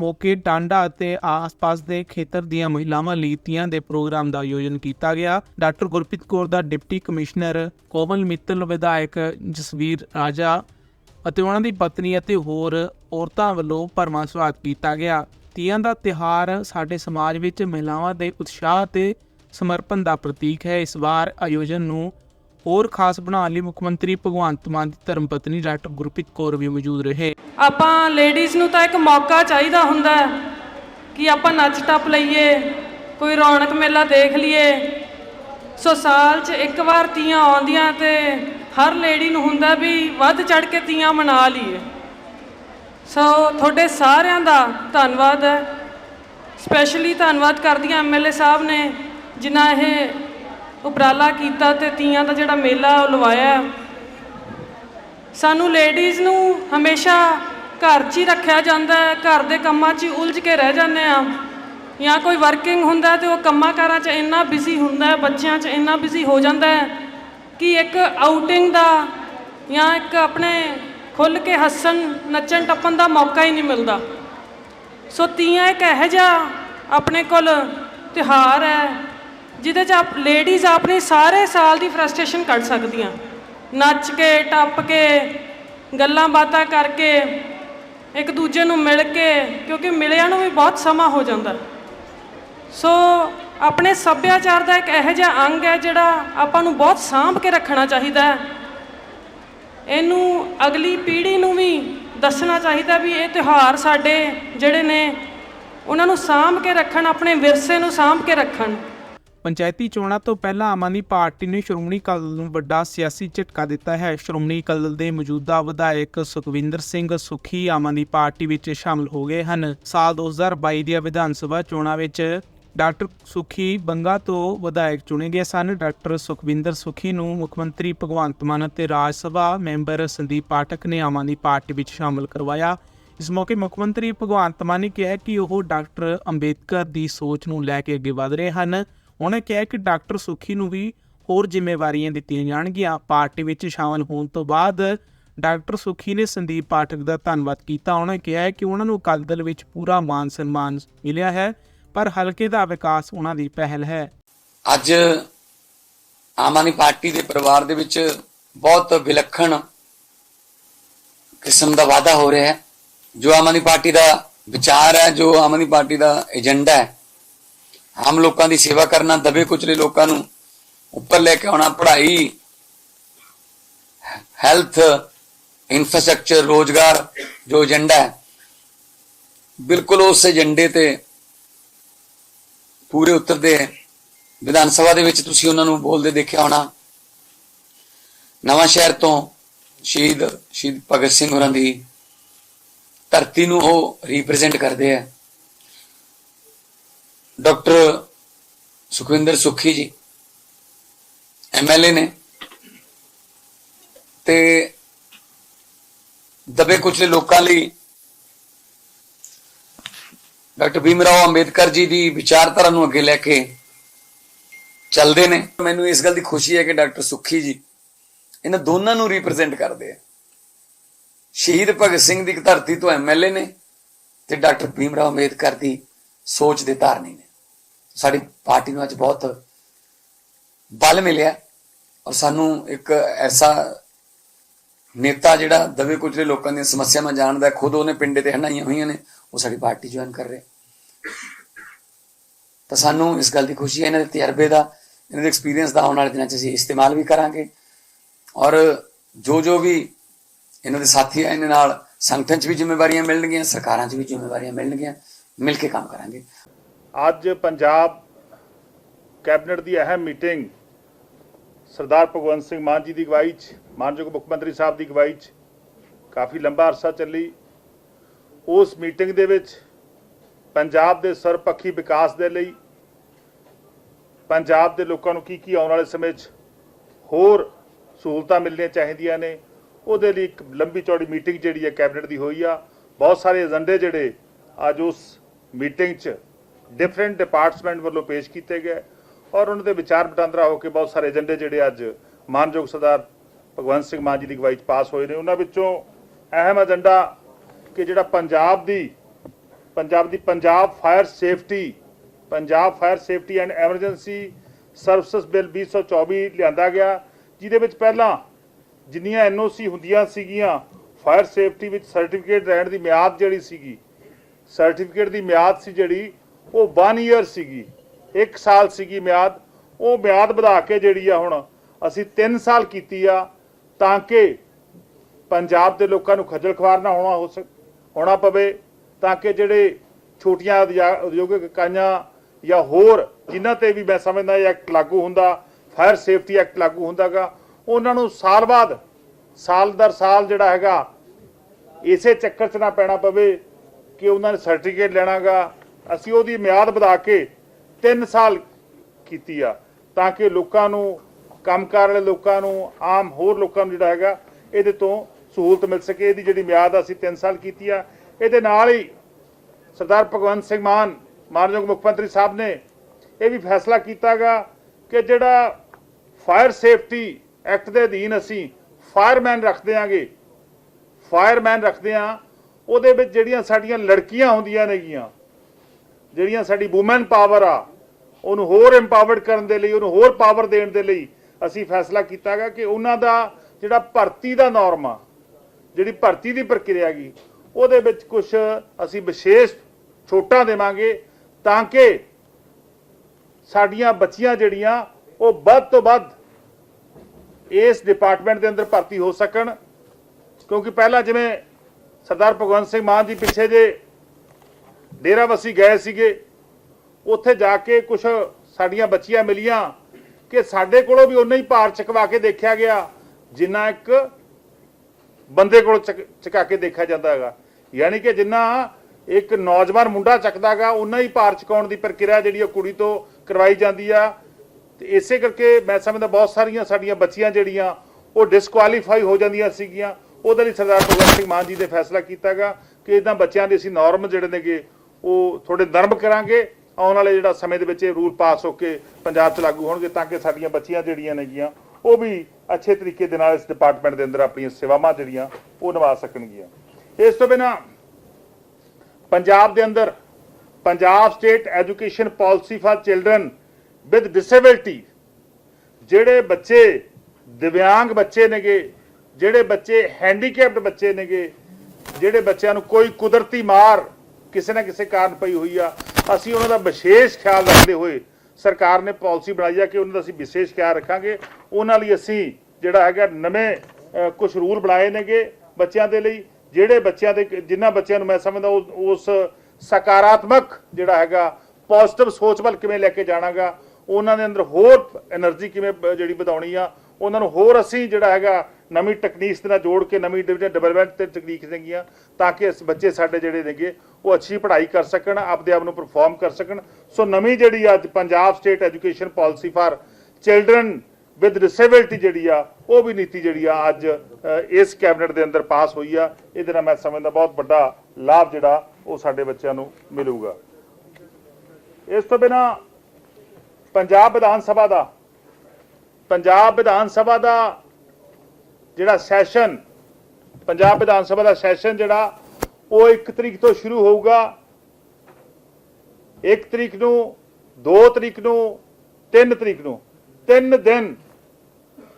[SPEAKER 1] ਮੌਕੇ ਟਾਂਡਾ ਅਤੇ ਆਸ-ਪਾਸ ਦੇ ਖੇਤਰ ਦੀਆਂ ਮਹਿਲਾਵਾਂ ਲਈ ਤੀਆਂ ਦੇ ਪ੍ਰੋਗਰਾਮ ਦਾ ਆਯੋਜਨ ਕੀਤਾ ਗਿਆ। ਡਾਕਟਰ ਗੁਰਪ੍ਰੀਤ ਕੌਰ ਦਾ ਡਿਪਟੀ ਕਮਿਸ਼ਨਰ, ਕੋਮਲ ਮਿੱਤਲ, ਵਿਧਾਇਕ ਜਸਵੀਰ ਰਾਜਾ ਅਤੇ ਉਹਨਾਂ ਦੀ ਪਤਨੀ ਅਤੇ ਹੋਰ ਔਰਤਾਂ ਵੱਲੋਂ ਭਰਵਾਂ ਸਵਾਗਤ ਕੀਤਾ ਗਿਆ। ਤੀਆਂ ਦਾ ਤਿਹਾਰ ਸਾਡੇ ਸਮਾਜ ਵਿੱਚ ਮਹਿਲਾਵਾਂ ਦੇ ਉਤਸ਼ਾਹ ਤੇ ਸਮਰਪਣ ਦਾ ਪ੍ਰਤੀਕ ਹੈ। ਇਸ ਵਾਰ ਆਯੋਜਨ ਨੂੰ ਹੋਰ ਖਾਸ ਬਣਾਉਣ ਲਈ ਮੁੱਖ ਮੰਤਰੀ ਭਗਵੰਤ ਮਾਨ ਦੀ ਧਰਮਪਤਨੀ ਡਾਕਟਰ ਗੁਰਪ੍ਰੀਤ ਕੌਰ ਵੀ ਮੌਜੂਦ ਰਹੇ।
[SPEAKER 4] ਆਪਾਂ ਲੇਡੀਜ਼ ਨੂੰ ਤਾਂ ਇੱਕ ਮੌਕਾ ਚਾਹੀਦਾ ਹੁੰਦਾ ਹੈ ਕਿ ਆਪਾਂ ਨੱਚ ਟੱਪ ਲਈਏ, ਕੋਈ ਰੌਣਕ ਮੇਲਾ ਦੇਖ ਲਈਏ। ਸੋ ਸਾਲ 'ਚ ਇੱਕ ਵਾਰ ਤੀਆਂ ਆਉਂਦੀਆਂ ਤੇ ਹਰ ਲੇਡੀ ਨੂੰ ਹੁੰਦਾ ਵੀ ਵੱਧ ਚੜ ਕੇ ਤੀਆਂ ਮਨਾ ਲਈਏ। ਸੋ ਤੁਹਾਡੇ ਸਾਰਿਆਂ ਦਾ ਧੰਨਵਾਦ ਹੈ। ਸਪੈਸ਼ਲੀ ਧੰਨਵਾਦ ਕਰਦੀ ਹਾਂ ਐਮਐਲਏ ਸਾਹਿਬ ਨੇ, ਜਿਨ੍ਹਾਂ ਇਹ ਉਪਰਾਲਾ ਕੀਤਾ ਤੇ ਤੀਆਂ ਦਾ ਜਿਹੜਾ ਮੇਲਾ ਉਹ ਲਵਾਇਆ। ਸਾਨੂੰ ਲੇਡੀਜ਼ ਨੂੰ ਹਮੇਸ਼ਾ ਘਰ 'ਚ ਹੀ ਰੱਖਿਆ ਜਾਂਦਾ ਹੈ, ਘਰ ਦੇ ਕੰਮਾਂ 'ਚ ਹੀ ਉਲਝ ਕੇ ਰਹਿ ਜਾਂਦੇ ਆ ਜਾਂ ਕੋਈ ਵਰਕਿੰਗ ਹੁੰਦਾ ਤੇ ਉਹ ਕੰਮਾਂ ਕਾਰਾਂ 'ਚ ਇੰਨਾ ਬਿਜ਼ੀ ਹੁੰਦਾ ਹੈ, ਬੱਚਿਆਂ 'ਚ ਇੰਨਾ ਬਿਜ਼ੀ ਹੋ ਜਾਂਦਾ ਹੈ ਕਿ ਇੱਕ ਆਊਟਿੰਗ ਦਾ ਜਾਂ ਇੱਕ ਆਪਣੇ ਖੁੱਲ ਕੇ ਹੱਸਣ, ਨੱਚਣ, ਟੱਪਣ ਦਾ ਮੌਕਾ ਹੀ ਨਹੀਂ ਮਿਲਦਾ। ਸੋ ਤੀਆਂ ਇੱਕ ਇਹੋ ਜਿਹਾ ਆਪਣੇ ਕੋਲ ਤਿਉਹਾਰ ਹੈ, ਜਿਹਦੇ 'ਚ ਆਪ ਲੇਡੀਜ਼ ਆਪਣੀ ਸਾਰੇ ਸਾਲ ਦੀ ਫਰਸਟ੍ਰੇਸ਼ਨ ਕੱਢ ਸਕਦੀਆਂ। ਨੱਚ ਕੇ, ਟੱਪ ਕੇ, ਗੱਲਾਂ ਬਾਤਾਂ ਕਰਕੇ, ਇੱਕ ਦੂਜੇ ਨੂੰ ਮਿਲ ਕੇ, ਕਿਉਂਕਿ ਮਿਲਿਆਂ ਨੂੰ ਵੀ ਬਹੁਤ ਸਮਾਂ ਹੋ ਜਾਂਦਾ। ਸੋ ਆਪਣੇ ਸੱਭਿਆਚਾਰ ਦਾ ਇੱਕ ਇਹੋ ਜਿਹਾ ਅੰਗ ਹੈ, ਜਿਹੜਾ ਆਪਾਂ ਨੂੰ ਬਹੁਤ ਸਾਂਭ ਕੇ ਰੱਖਣਾ ਚਾਹੀਦਾ ਹੈ। ਇਹਨੂੰ ਅਗਲੀ ਪੀੜ੍ਹੀ ਨੂੰ ਵੀ ਦੱਸਣਾ ਚਾਹੀਦਾ ਵੀ ਇਹ ਤਿਉਹਾਰ ਸਾਡੇ ਜਿਹੜੇ ਨੇ, ਉਹਨਾਂ ਨੂੰ ਸਾਂਭ ਕੇ ਰੱਖਣ, ਆਪਣੇ ਵਿਰਸੇ ਨੂੰ ਸਾਂਭ ਕੇ ਰੱਖਣ।
[SPEAKER 1] ਪੰਚਾਇਤੀ ਚੋਣਾਂ ਤੋਂ ਪਹਿਲਾਂ ਆਮ ਆਦਮੀ ਪਾਰਟੀ ਨੇ ਸ਼੍ਰੋਮਣੀ ਅਕਾਲੀ ਦਲ ਨੂੰ ਵੱਡਾ ਸਿਆਸੀ ਝਟਕਾ ਦਿੱਤਾ ਹੈ। ਸ਼੍ਰੋਮਣੀ ਅਕਾਲੀ ਦਲ ਦੇ ਮੌਜੂਦਾ ਵਿਧਾਇਕ ਸੁਖਵਿੰਦਰ ਸਿੰਘ ਸੁਖੀ ਆਮ ਆਦਮੀ ਪਾਰਟੀ ਵਿੱਚ ਸ਼ਾਮਲ ਹੋ ਗਏ ਹਨ। ਸਾਲ 2022 ਦੀਆਂ ਵਿਧਾਨ ਸਭਾ ਚੋਣਾਂ ਵਿੱਚ ਡਾਕਟਰ ਸੁਖੀ ਬੰਗਾ ਤੋਂ ਵਿਧਾਇਕ ਚੁਣੇ ਗਏ ਸਨ। ਡਾਕਟਰ ਸੁਖਵਿੰਦਰ ਸੁਖੀ ਨੂੰ ਮੁੱਖ ਮੰਤਰੀ ਭਗਵੰਤ ਮਾਨ ਅਤੇ ਰਾਜ ਸਭਾ ਮੈਂਬਰ ਸੰਦੀਪ ਪਾਠਕ ਨੇ ਆਮ ਆਦਮੀ ਪਾਰਟੀ ਵਿੱਚ ਸ਼ਾਮਲ ਕਰਵਾਇਆ। ਇਸ ਮੌਕੇ ਮੁੱਖ ਮੰਤਰੀ ਭਗਵੰਤ ਮਾਨ ਨੇ ਕਿਹਾ ਕਿ ਉਹ ਡਾਕਟਰ ਅੰਬੇਦਕਰ ਦੀ ਸੋਚ ਨੂੰ ਲੈ ਕੇ ਅੱਗੇ ਵਧ ਰਹੇ ਹਨ। ਉਹਨੇ ਕਿਹਾ ਕਿ ਡਾਕਟਰ ਸੁਖੀ ਨੂੰ ਵੀ ਹੋਰ ਜ਼ਿੰਮੇਵਾਰੀਆਂ ਦਿੱਤੀਆਂ ਜਾਣਗੀਆਂ। ਪਾਰਟੀ ਵਿੱਚ ਸ਼ਾਮਲ ਹੋਣ ਤੋਂ ਬਾਅਦ ਡਾਕਟਰ ਸੁਖੀ ਨੇ ਸੰਦੀਪ ਪਾਠਕ ਦਾ ਧੰਨਵਾਦ ਕੀਤਾ। ਉਹਨਾਂ ਕਿਹਾ ਕਿ ਉਹਨਾਂ ਨੂੰ ਅਕਾਲੀ ਦਲ ਵਿੱਚ ਪੂਰਾ ਮਾਨ ਸਨਮਾਨ ਮਿਲਿਆ ਹੈ। ਪਰ ਹਲਕੇ ਦਾ ਵਿਕਾਸ ਉਹਨਾਂ ਦੀ ਪਹਿਲ ਹੈ।
[SPEAKER 5] ਅੱਜ ਆਮ ਆਦਮੀ ਪਾਰਟੀ ਦੇ ਪਰਿਵਾਰ ਦੇ ਵਿੱਚ ਬਹੁਤ ਵਿਲੱਖਣ ਕਿਸਮ ਦਾ ਵਾਅਦਾ ਹੋ ਰਿਹਾ ਹੈ। ਜੋ ਆਮ ਆਦਮੀ ਪਾਰਟੀ ਦਾ ਵਿਚਾਰ ਹੈ, ਜੋ ਆਮ ਆਦਮੀ ਪਾਰਟੀ ਦਾ ਏਜੰਡਾ ਹੈ, ਆਮ ਲੋਕਾਂ ਦੀ ਸੇਵਾ ਕਰਨਾ, ਦਬੇ ਕੁਚਲੇ ਲੋਕਾਂ ਨੂੰ ਉੱਪਰ ਲੈ ਕੇ ਆਉਣਾ, ਪੜ੍ਹਾਈ, ਹੈਲਥ, ਇਨਫਰਾਸਟ੍ਰਕਚਰ, ਰੋਜ਼ਗਾਰ ਜੋ ਏਜੰਡਾ ਹੈ, ਬਿਲਕੁਲ ਉਸ ਏਜੰਡੇ ਤੇ ਪੂਰੇ ਉਤਰਦੇ ਹੈ। ਵਿਧਾਨ ਸਭਾ ਦੇ ਵਿੱਚ ਤੁਸੀਂ ਉਹਨਾਂ ਨੂੰ ਬੋਲਦੇ ਦੇਖਿਆ ਹੋਣਾ। ਨਵਾਂ ਸ਼ਹਿਰ ਤੋਂ ਸ਼ਹੀਦ ਸ਼ਹੀਦ ਭਗਤ ਸਿੰਘ ਹੋਰਾਂ ਦੀ ਧਰਤੀ ਨੂੰ ਉਹ ਰਿਪਰੈਜ਼ੈਂਟ ਕਰਦੇ ਆ ਡਾਕਟਰ ਸੁਖਵਿੰਦਰ ਸੁਖੀ ਜੀ ਐਮਐਲਏ ਨੇ ਤੇ ਦਬੇ ਕੁਚਲੇ ਲੋਕਾਂ ਲਈ ਡਾਕਟਰ ਭੀਮ ਰਾਓ ਅੰਬੇਦਕਰ ਜੀ ਦੀ ਵਿਚਾਰਧਾਰਾ ਨੂੰ ਅੱਗੇ ਲੈ ਕੇ ਚੱਲਦੇ ਨੇ। ਮੈਨੂੰ ਇਸ ਗੱਲ ਦੀ ਖੁਸ਼ੀ ਹੈ ਕਿ ਡਾਕਟਰ ਸੁੱਖੀ ਜੀ ਇਹਨਾਂ ਦੋਨਾਂ ਨੂੰ ਰਿਪਰੈਜ਼ੈਂਟ ਕਰਦੇ ਆ। ਸ਼ਹੀਦ ਭਗਤ ਸਿੰਘ ਦੀ ਇੱਕ ਧਰਤੀ ਤੋਂ ਐਮਐਲਏ ਨੇ ਤੇ ਡਾਕਟਰ ਭੀਮ ਰਾਓ ਅੰਬੇਦਕਰ ਦੀ ਸੋਚ ਦੇ ਧਾਰਨੀ ਨੇ। ਸਾਡੀ ਪਾਰਟੀ ਨੂੰ ਅੱਜ ਬਹੁਤ ਬਲ ਮਿਲਿਆ ਔਰ ਸਾਨੂੰ ਇੱਕ ਐਸਾ ਨੇਤਾ ਜਿਹੜਾ ਦਵੇ ਕੁਚਲੇ ਲੋਕਾਂ ਦੀਆਂ ਸਮੱਸਿਆਵਾਂ ਜਾਣਦਾ, ਖੁਦ ਉਹਨੇ ਪਿੰਡੇ ਤੇ ਹਨਾਈਆਂ ਹੋਈਆਂ ਨੇ ਉਹ ਸਾਡੀ ਪਾਰਟੀ ਜੁਆਇਨ ਕਰ ਰਹੇ। ਤਾਂ ਸਾਨੂੰ ਇਸ ਗੱਲ ਦੀ ਖੁਸ਼ੀ ਹੈ, ਇਹਨਾਂ ਦੇ ਤਜਰਬੇ ਦਾ, ਇਹਨਾਂ ਦੇ ਐਕਸਪੀਰੀਅੰਸ ਦਾ ਆਉਣ ਵਾਲੇ ਦਿਨਾਂ 'ਚ ਅਸੀਂ ਇਸਤੇਮਾਲ ਵੀ ਕਰਾਂਗੇ। ਔਰ ਜੋ ਜੋ ਵੀ ਇਹਨਾਂ ਦੇ ਸਾਥੀ ਇਹਨਾਂ ਨਾਲ ਸੰਗਠਨ 'ਚ ਵੀ ਜ਼ਿੰਮੇਵਾਰੀਆਂ ਮਿਲਣਗੀਆਂ, ਸਰਕਾਰਾਂ 'ਚ ਵੀ ਜ਼ਿੰਮੇਵਾਰੀਆਂ ਮਿਲਣਗੀਆਂ, ਮਿਲ ਕੇ ਕੰਮ ਕਰਾਂਗੇ।
[SPEAKER 6] ਅੱਜ ਪੰਜਾਬ ਕੈਬਨਿਟ ਦੀ ਅਹਿਮ ਮੀਟਿੰਗ ਸਰਦਾਰ ਭਗਵੰਤ ਸਿੰਘ ਮਾਨ ਜੀ ਦੀ ਅਗਵਾਈ 'ਚ, ਮਾਨਯੋਗ ਮੁੱਖ ਮੰਤਰੀ ਸਾਹਿਬ ਦੀ ਅਗਵਾਈ 'ਚ ਕਾਫੀ ਲੰਬਾ ਅਰਸਾ ਚੱਲੀ। ਉਸ ਮੀਟਿੰਗ ਦੇ ਵਿੱਚ ਪੰਜਾਬ ਦੇ ਸਰਪੱਖੀ ਵਿਕਾਸ ਦੇ ਲਈ, ਪੰਜਾਬ ਦੇ ਲੋਕਾਂ ਨੂੰ ਕੀ ਕੀ ਆਉਣ ਵਾਲੇ ਸਮੇਂ 'ਚ ਹੋਰ ਸਹੂਲਤਾਂ ਮਿਲਣੀਆਂ ਚਾਹੀਦੀਆਂ ਨੇ, ਉਹਦੇ ਲਈ ਇੱਕ ਲੰਬੀ ਚੌੜੀ ਮੀਟਿੰਗ ਜਿਹੜੀ ਹੈ ਕੈਬਨਿਟ ਦੀ ਹੋਈ ਆ। ਬਹੁਤ ਸਾਰੇ ਏਜੰਡੇ ਜਿਹੜੇ ਅੱਜ ਉਸ ਮੀਟਿੰਗ 'ਚ ਡਿਫਰੈਂਟ ਡਿਪਾਰਟਮੈਂਟ ਵੱਲੋਂ ਪੇਸ਼ ਕੀਤੇ ਗਏ ਔਰ ਉਹਨਾਂ ਦੇ ਵਿਚਾਰ ਵਟਾਂਦਰਾ ਹੋ ਕੇ ਬਹੁਤ ਸਾਰੇ ਏਜੰਡੇ ਜਿਹੜੇ ਅੱਜ ਮਾਨਯੋਗ ਸਰਦਾਰ ਭਗਵੰਤ ਸਿੰਘ ਮਾਨ ਜੀ ਦੀ ਅਗਵਾਈ 'ਚ ਪਾਸ ਹੋਏ ਨੇ। ਉਹਨਾਂ ਵਿੱਚੋਂ ਅਹਿਮ ਏਜੰਡਾ ਕਿ ਜਿਹੜਾ ਪੰਜਾਬ ਦੀ ਪੰਜਾਬ ਦੀ Punjab fire safety Punjab fire safety and emergency services bill 2024 ਲਿਆਂਦਾ ਗਿਆ, ਜਿਹਦੇ ਵਿੱਚ ਪਹਿਲਾਂ ਜਿੰਨੀਆਂ ਐਨਓਸੀ ਹੁੰਦੀਆਂ ਸੀਗੀਆਂ ਫਾਇਰ ਸੇਫਟੀ ਵਿੱਚ ਸਰਟੀਫਿਕੇਟ ਰਹਿਣ ਦੀ ਮਿਆਦ ਜਿਹੜੀ ਸੀਗੀ ਸਰਟੀਫਿਕੇਟ ਦੀ ਮਿਆਦ ਸੀ ਜਿਹੜੀ, ਉਹ 1 ਇਅਰ ਸੀਗੀ 1 ਸਾਲ ਸੀਗੀ ਮਿਆਦ, ਉਹ ਮਿਆਦ ਵਧਾ ਕੇ ਜਿਹੜੀ ਆ ਹੁਣ ਅਸੀਂ 3 ਸਾਲ ਕੀਤੀ ਆ, ਤਾਂ ਕਿ ਪੰਜਾਬ ਦੇ ਲੋਕਾਂ ਨੂੰ ਖੱਜਲ ਖਵਾਰ ਨਾ ਹੋਣਾ ਹੋ ਸਕੇ ਹੋਣਾ ਪਵੇ ਤਾਂ ਕਿ ਜਿਹੜੇ ਛੋਟੀਆਂ ਉਦਯਾ- ਉਦਯੋਗਿਕ ਇਕਾਈਆਂ ਜਾਂ ਹੋਰ ਜਿਨ੍ਹਾਂ ਤੇ ਵੀ ਮੈਂ ਸਮਝਦਾ ਇਹ ਐਕਟ ਲਾਗੂ ਹੁੰਦਾ, ਫਾਇਰ ਸੇਫਟੀ ਐਕਟ ਲਾਗੂ ਹੁੰਦਾਗਾ ਉਹਨਾਂ ਨੂੰ ਸਾਲ ਬਾਅਦ, ਸਾਲ ਦਰ ਸਾਲ ਜਿਹੜਾ ਹੈਗਾ, ਇਸੇ ਚੱਕਰ 'ਚ ਨਾ ਪੈਣਾ ਪਵੇ ਕਿ ਉਹਨਾਂ ਨੇ ਸਰਟੀਫਿਕੇਟ ਲੈਣਾਗਾ ਅਸੀਂ ਉਹਦੀ ਮਿਆਦ ਵਧਾ ਕੇ 3 ਸਾਲ ਕੀਤੀ ਆ ਤਾਂ ਕਿ ਲੋਕਾਂ ਨੂੰ ਕੰਮ ਕੰਮਕਾਰ ਵਾਲੇ ਲੋਕਾਂ ਨੂੰ, ਆਮ ਹੋਰ ਲੋਕਾਂ ਨੂੰ ਜਿਹੜਾ ਹੈਗਾ, ਇਹਦੇ ਤੋਂ ਸਹੂਲਤ ਮਿਲ ਸਕੇ, ਇਹਦੀ ਜਿਹੜੀ ਮਿਆਦ ਆ ਅਸੀਂ 3 ਸਾਲ ਕੀਤੀ ਆ। ਇਹਦੇ ਨਾਲ ਹੀ ਸਰਦਾਰ ਭਗਵੰਤ ਸਿੰਘ ਮਾਨ, ਮਾਨਯੋਗ ਮੁੱਖ ਮੰਤਰੀ ਸਾਹਿਬ ਨੇ ਇਹ ਵੀ ਫੈਸਲਾ ਕੀਤਾਗਾ ਕਿ ਜਿਹੜਾ ਫਾਇਰ ਸੇਫਟੀ ਐਕਟ ਦੇ ਅਧੀਨ ਅਸੀਂ ਫਾਇਰਮੈਨ ਰੱਖਦੇ ਆਂਗੇ ਫਾਇਰਮੈਨ ਰੱਖਦੇ ਆ, ਉਹਦੇ ਵਿੱਚ ਜਿਹੜੀਆਂ ਸਾਡੀਆਂ ਲੜਕੀਆਂ ਹੁੰਦੀਆਂ ਨੇਗੀਆਂ, ਜਿਹੜੀਆਂ ਸਾਡੀ ਔਮਨ ਪਾਵਰ ਆ, ਉਹਨੂੰ ਹੋਰ ਇੰਪਾਵਰਡ ਕਰਨ ਦੇ ਲਈ, ਉਹਨੂੰ ਹੋਰ ਪਾਵਰ ਦੇਣ ਦੇ ਲਈ ਅਸੀਂ ਫੈਸਲਾ ਕੀਤਾਗਾ ਕਿ ਉਹਨਾਂ ਦਾ ਜਿਹੜਾ ਭਰਤੀ ਦਾ ਨਾਰਮ ਆ ਜਿਹੜੀ ਭਰਤੀ ਦੀ ਪ੍ਰਕਿਰਿਆ ਹੈਗੀ, ਉਹਦੇ ਵਿੱਚ ਕੁਝ ਅਸੀਂ ਵਿਸ਼ੇਸ਼ ਛੋਟਾਂ ਦੇਵਾਂਗੇ ਤਾਂ ਕਿ ਸਾਡੀਆਂ ਬੱਚੀਆਂ ਜਿਹੜੀਆਂ, ਉਹ ਵੱਧ ਤੋਂ ਵੱਧ ਇਸ ਡਿਪਾਰਟਮੈਂਟ ਦੇ ਅੰਦਰ ਭਰਤੀ ਹੋ ਸਕਣ। ਕਿਉਂਕਿ ਪਹਿਲਾਂ ਜਿਵੇਂ ਸਰਦਾਰ ਭਗਵੰਤ ਸਿੰਘ ਮਾਨ ਜੀ ਪਿੱਛੇ ਜੇ ਡੇਰਾਬੱਸੀ ਗਏ ਸੀਗੇ, ਉੱਥੇ ਜਾ ਕੇ ਕੁਝ ਸਾਡੀਆਂ ਬੱਚੀਆਂ ਮਿਲੀਆਂ ਕਿ ਸਾਡੇ ਕੋਲੋਂ ਵੀ ਉਨਾ ਹੀ ਭਾਰ ਚਕਵਾ ਕੇ ਦੇਖਿਆ ਗਿਆ, ਜਿੰਨਾ ਇੱਕ ਬੰਦੇ ਕੋਲ ਚਕ- ਚੁਕਾ ਕੇ ਦੇਖਿਆ ਜਾਂਦਾ ਹੈਗਾ। ਯਾਨੀ ਕਿ ਜਿੰਨਾ ਇੱਕ ਨੌਜਵਾਨ ਮੁੰਡਾ ਚੱਕਦਾਗਾ ਉਨਾ ਹੀ ਭਾਰ ਚੁਕਾਉਣ ਦੀ ਪ੍ਰਕਿਰਿਆ ਜਿਹੜੀ ਉਹ ਕੁੜੀ ਤੋਂ ਕਰਵਾਈ ਜਾਂਦੀ ਆ। ਤੇ ਇਸੇ ਕਰਕੇ ਮੈਂ ਸਮਝਦਾ ਬਹੁਤ ਸਾਰੀਆਂ ਸਾਡੀਆਂ ਬੱਚੀਆਂ ਜਿਹੜੀਆਂ, ਉਹ ਡਿਸਕੁਆਲੀਫਾਈ ਹੋ ਜਾਂਦੀਆਂ ਸੀਗੀਆਂ। ਉਹਦੇ ਲਈ ਸਰਦਾਰ ਭਗਵੰਤ ਸਿੰਘ ਮਾਨ ਜੀ ਨੇ ਫੈਸਲਾ ਕੀਤਾਗਾ ਕਿ ਇਹਨਾਂ ਬੱਚਿਆਂ ਦੇ ਅਸੀਂ ਨਾਰਮ ਜਿਹੜੇ ਨੇਗੇ, ਉਹ ਥੋੜੇ ਨਰਮ ਕਰਾਂਗੇ। ਆਉਣ ਵਾਲੇ ਜਿਹੜਾ ਸਮੇਂ ਦੇ ਵਿੱਚ ਇਹ ਰੂਲ ਪਾਸ ਹੋ ਕੇ ਪੰਜਾਬ 'ਚ ਲਾਗੂ ਹੋਣਗੇ ਤਾਂ ਕਿ ਸਾਡੀਆਂ ਬੱਚੀਆਂ ਜਿਹੜੀਆਂ ਨੇਗੀਆਂ, ਉਹ ਵੀ ਅੱਛੇ ਤਰੀਕੇ ਦੇ ਨਾਲ ਇਸ ਡਿਪਾਰਟਮੈਂਟ ਦੇ ਅੰਦਰ ਆਪਣੀਆਂ ਸੇਵਾਵਾਂ ਜਿਹੜੀਆਂ, ਉਹ ਨਿਭਾ ਸਕਣਗੀਆਂ। ਇਸ ਤੋਂ ਬਿਨਾ ਪੰਜਾਬ ਦੇ ਅੰਦਰ Punjab state education policy for children with disability ਜਿਹੜੇ ਬੱਚੇ ਦਿਵਿਆਂਗ ਬੱਚੇ ਨੇਗੇ, ਜਿਹੜੇ ਬੱਚੇ ਹੈਂਡੀਕੈਪਡ ਬੱਚੇ ਨੇਗੇ, ਜਿਹੜੇ ਬੱਚਿਆਂ ਨੂੰ ਕੋਈ ਕੁਦਰਤੀ ਮਾਰ ਕਿਸੇ ਨਾ ਕਿਸੇ ਕਾਰਨ ਪਈ ਹੋਈ ਆ, ਅਸੀਂ ਉਹਨਾਂ ਦਾ ਵਿਸ਼ੇਸ਼ ਖਿਆਲ ਰੱਖਦੇ ਹੋਏ ਸਰਕਾਰ ਨੇ ਪਾਲਿਸੀ ਬਣਾਈ ਹੈ ਕਿ ਉਹਨਾਂ ਦਾ ਅਸੀਂ ਵਿਸ਼ੇਸ਼ ਖਿਆਲ ਰੱਖਾਂਗੇ। ਉਹਨਾਂ ਲਈ ਅਸੀਂ ਜਿਹੜਾ ਹੈਗਾ ਨਵੇਂ ਕੁਝ ਰੂਲ ਬਣਾਏ ਨੇਗੇ ਬੱਚਿਆਂ ਦੇ ਲਈ। ਜਿਹੜੇ ਬੱਚਿਆਂ ਦੇ, ਜਿਨ੍ਹਾਂ ਬੱਚਿਆਂ ਨੂੰ ਮੈਂ ਸਮਝਦਾ ਉਸ ਸਕਾਰਾਤਮਕ ਜਿਹੜਾ ਹੈਗਾ ਪੋਜ਼ਿਟਿਵ ਸੋਚ ਵੱਲ ਕਿਵੇਂ ਲੈ ਕੇ ਜਾਣਾਗਾ, ਉਹਨਾਂ ਦੇ ਅੰਦਰ ਹੋਰ એનર્ਜੀ ਕਿਵੇਂ ਜਿਹੜੀ ਵਧਾਉਣੀ ਆ, ਉਹਨਾਂ ਨੂੰ ਹੋਰ ਅਸੀਂ ਜਿਹੜਾ ਹੈਗਾ ਨਵੀਂ ਟੈਕਨੀਕਸ ਦੇ ਨਾਲ ਜੋੜ ਕੇ ਨਵੀਂ ਡਿਵੈਲਪਮੈਂਟ ਤੇ ਟੈਕਨੀਕਸ ਦੇਗੀਆਂ ਤਾਂ ਕਿ ਬੱਚੇ ਸਾਡੇ ਜਿਹੜੇ ਨੇਗੇ, ਉਹ ਅੱਛੀ ਪੜ੍ਹਾਈ ਕਰ ਸਕਣ, ਆਪਦੇ ਆਪ ਨੂੰ ਪਰਫਾਰਮ ਕਰ ਸਕਣ। ਸੋ ਨਵੀਂ ਜਿਹੜੀ ਆ Punjab state education policy for children with disability ਜਿਹੜੀ ਆ, ਉਹ ਵੀ ਨੀਤੀ ਜਿਹੜੀ ਆ ਅੱਜ ਇਸ ਕੈਬਨਿਟ ਦੇ ਅੰਦਰ ਪਾਸ ਹੋਈ ਆ। ਇਹਦੇ ਨਾਲ ਮੈਂ ਸਮਝਦਾ ਬਹੁਤ ਵੱਡਾ ਲਾਭ ਜਿਹੜਾ ਉਹ ਸਾਡੇ ਬੱਚਿਆਂ ਨੂੰ ਮਿਲੂਗਾ। ਇਸ ਤੋਂ ਬਿਨਾ ਪੰਜਾਬ ਵਿਧਾਨ ਸਭਾ ਦਾ, ਪੰਜਾਬ ਵਿਧਾਨ ਸਭਾ ਦਾ ਜਿਹੜਾ ਸੈਸ਼ਨ ਪੰਜਾਬ ਵਿਧਾਨ ਸਭਾ ਦਾ ਸੈਸ਼ਨ ਜਿਹੜਾ, ਉਹ 1 ਤਰੀਕ ਤੋਂ ਸ਼ੁਰੂ ਹੋਊਗਾ। 1 ਤਰੀਕ ਨੂੰ 2 ਤਰੀਕ ਨੂੰ 3 ਤਰੀਕ ਨੂੰ। 3 ਦਿਨ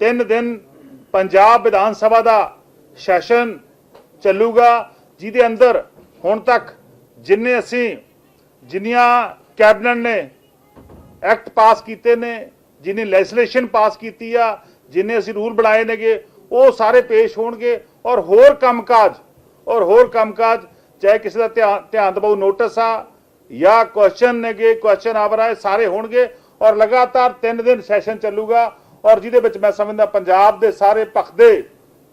[SPEAKER 6] 3 ਦਿਨ ਪੰਜਾਬ ਵਿਧਾਨ ਸਭਾ ਦਾ ਸੈਸ਼ਨ ਚੱਲੂਗਾ, ਜਿਹਦੇ ਅੰਦਰ ਹੁਣ ਤੱਕ ਜਿੰਨੇ ਅਸੀਂ, ਜਿੰਨੀਆਂ ਕੈਬਨਿਟ ਨੇ ਐਕਟ ਪਾਸ ਕੀਤੇ ਨੇ, ਜਿਨੇ ਲੈਜਿਸਲੇਸ਼ਨ ਪਾਸ ਕੀਤੀ ਆ, ਜਿਨੇ ਅਸੀਂ ਰੂਲ ਬਣਾਏ ਨੇਗੇ ਉਹ ਸਾਰੇ ਪੇਸ਼ ਹੋਣਗੇ ਔਰ ਹੋਰ ਕੰਮਕਾਜ, ਔਰ ਹੋਰ ਕੰਮਕਾਜ, ਚਾਹੇ ਕਿਸੇ ਦਾ ਧਿਆਨ ਦਬਾਉ ਨੋਟਿਸ ਆ ਜਾਂ ਕੁਐਸਚਨ ਨੇਗੇ ਕੁਐਸਚਨ ਆਵਰ ਆਏ, ਸਾਰੇ ਹੋਣਗੇ ਔਰ ਲਗਾਤਾਰ 3 ਦਿਨ ਸੈਸ਼ਨ ਚੱਲੂਗਾ ਔਰ ਜਿਹਦੇ ਵਿੱਚ ਮੈਂ ਸਮਝਦਾ ਪੰਜਾਬ ਦੇ ਸਾਰੇ ਪੱਖ ਦੇ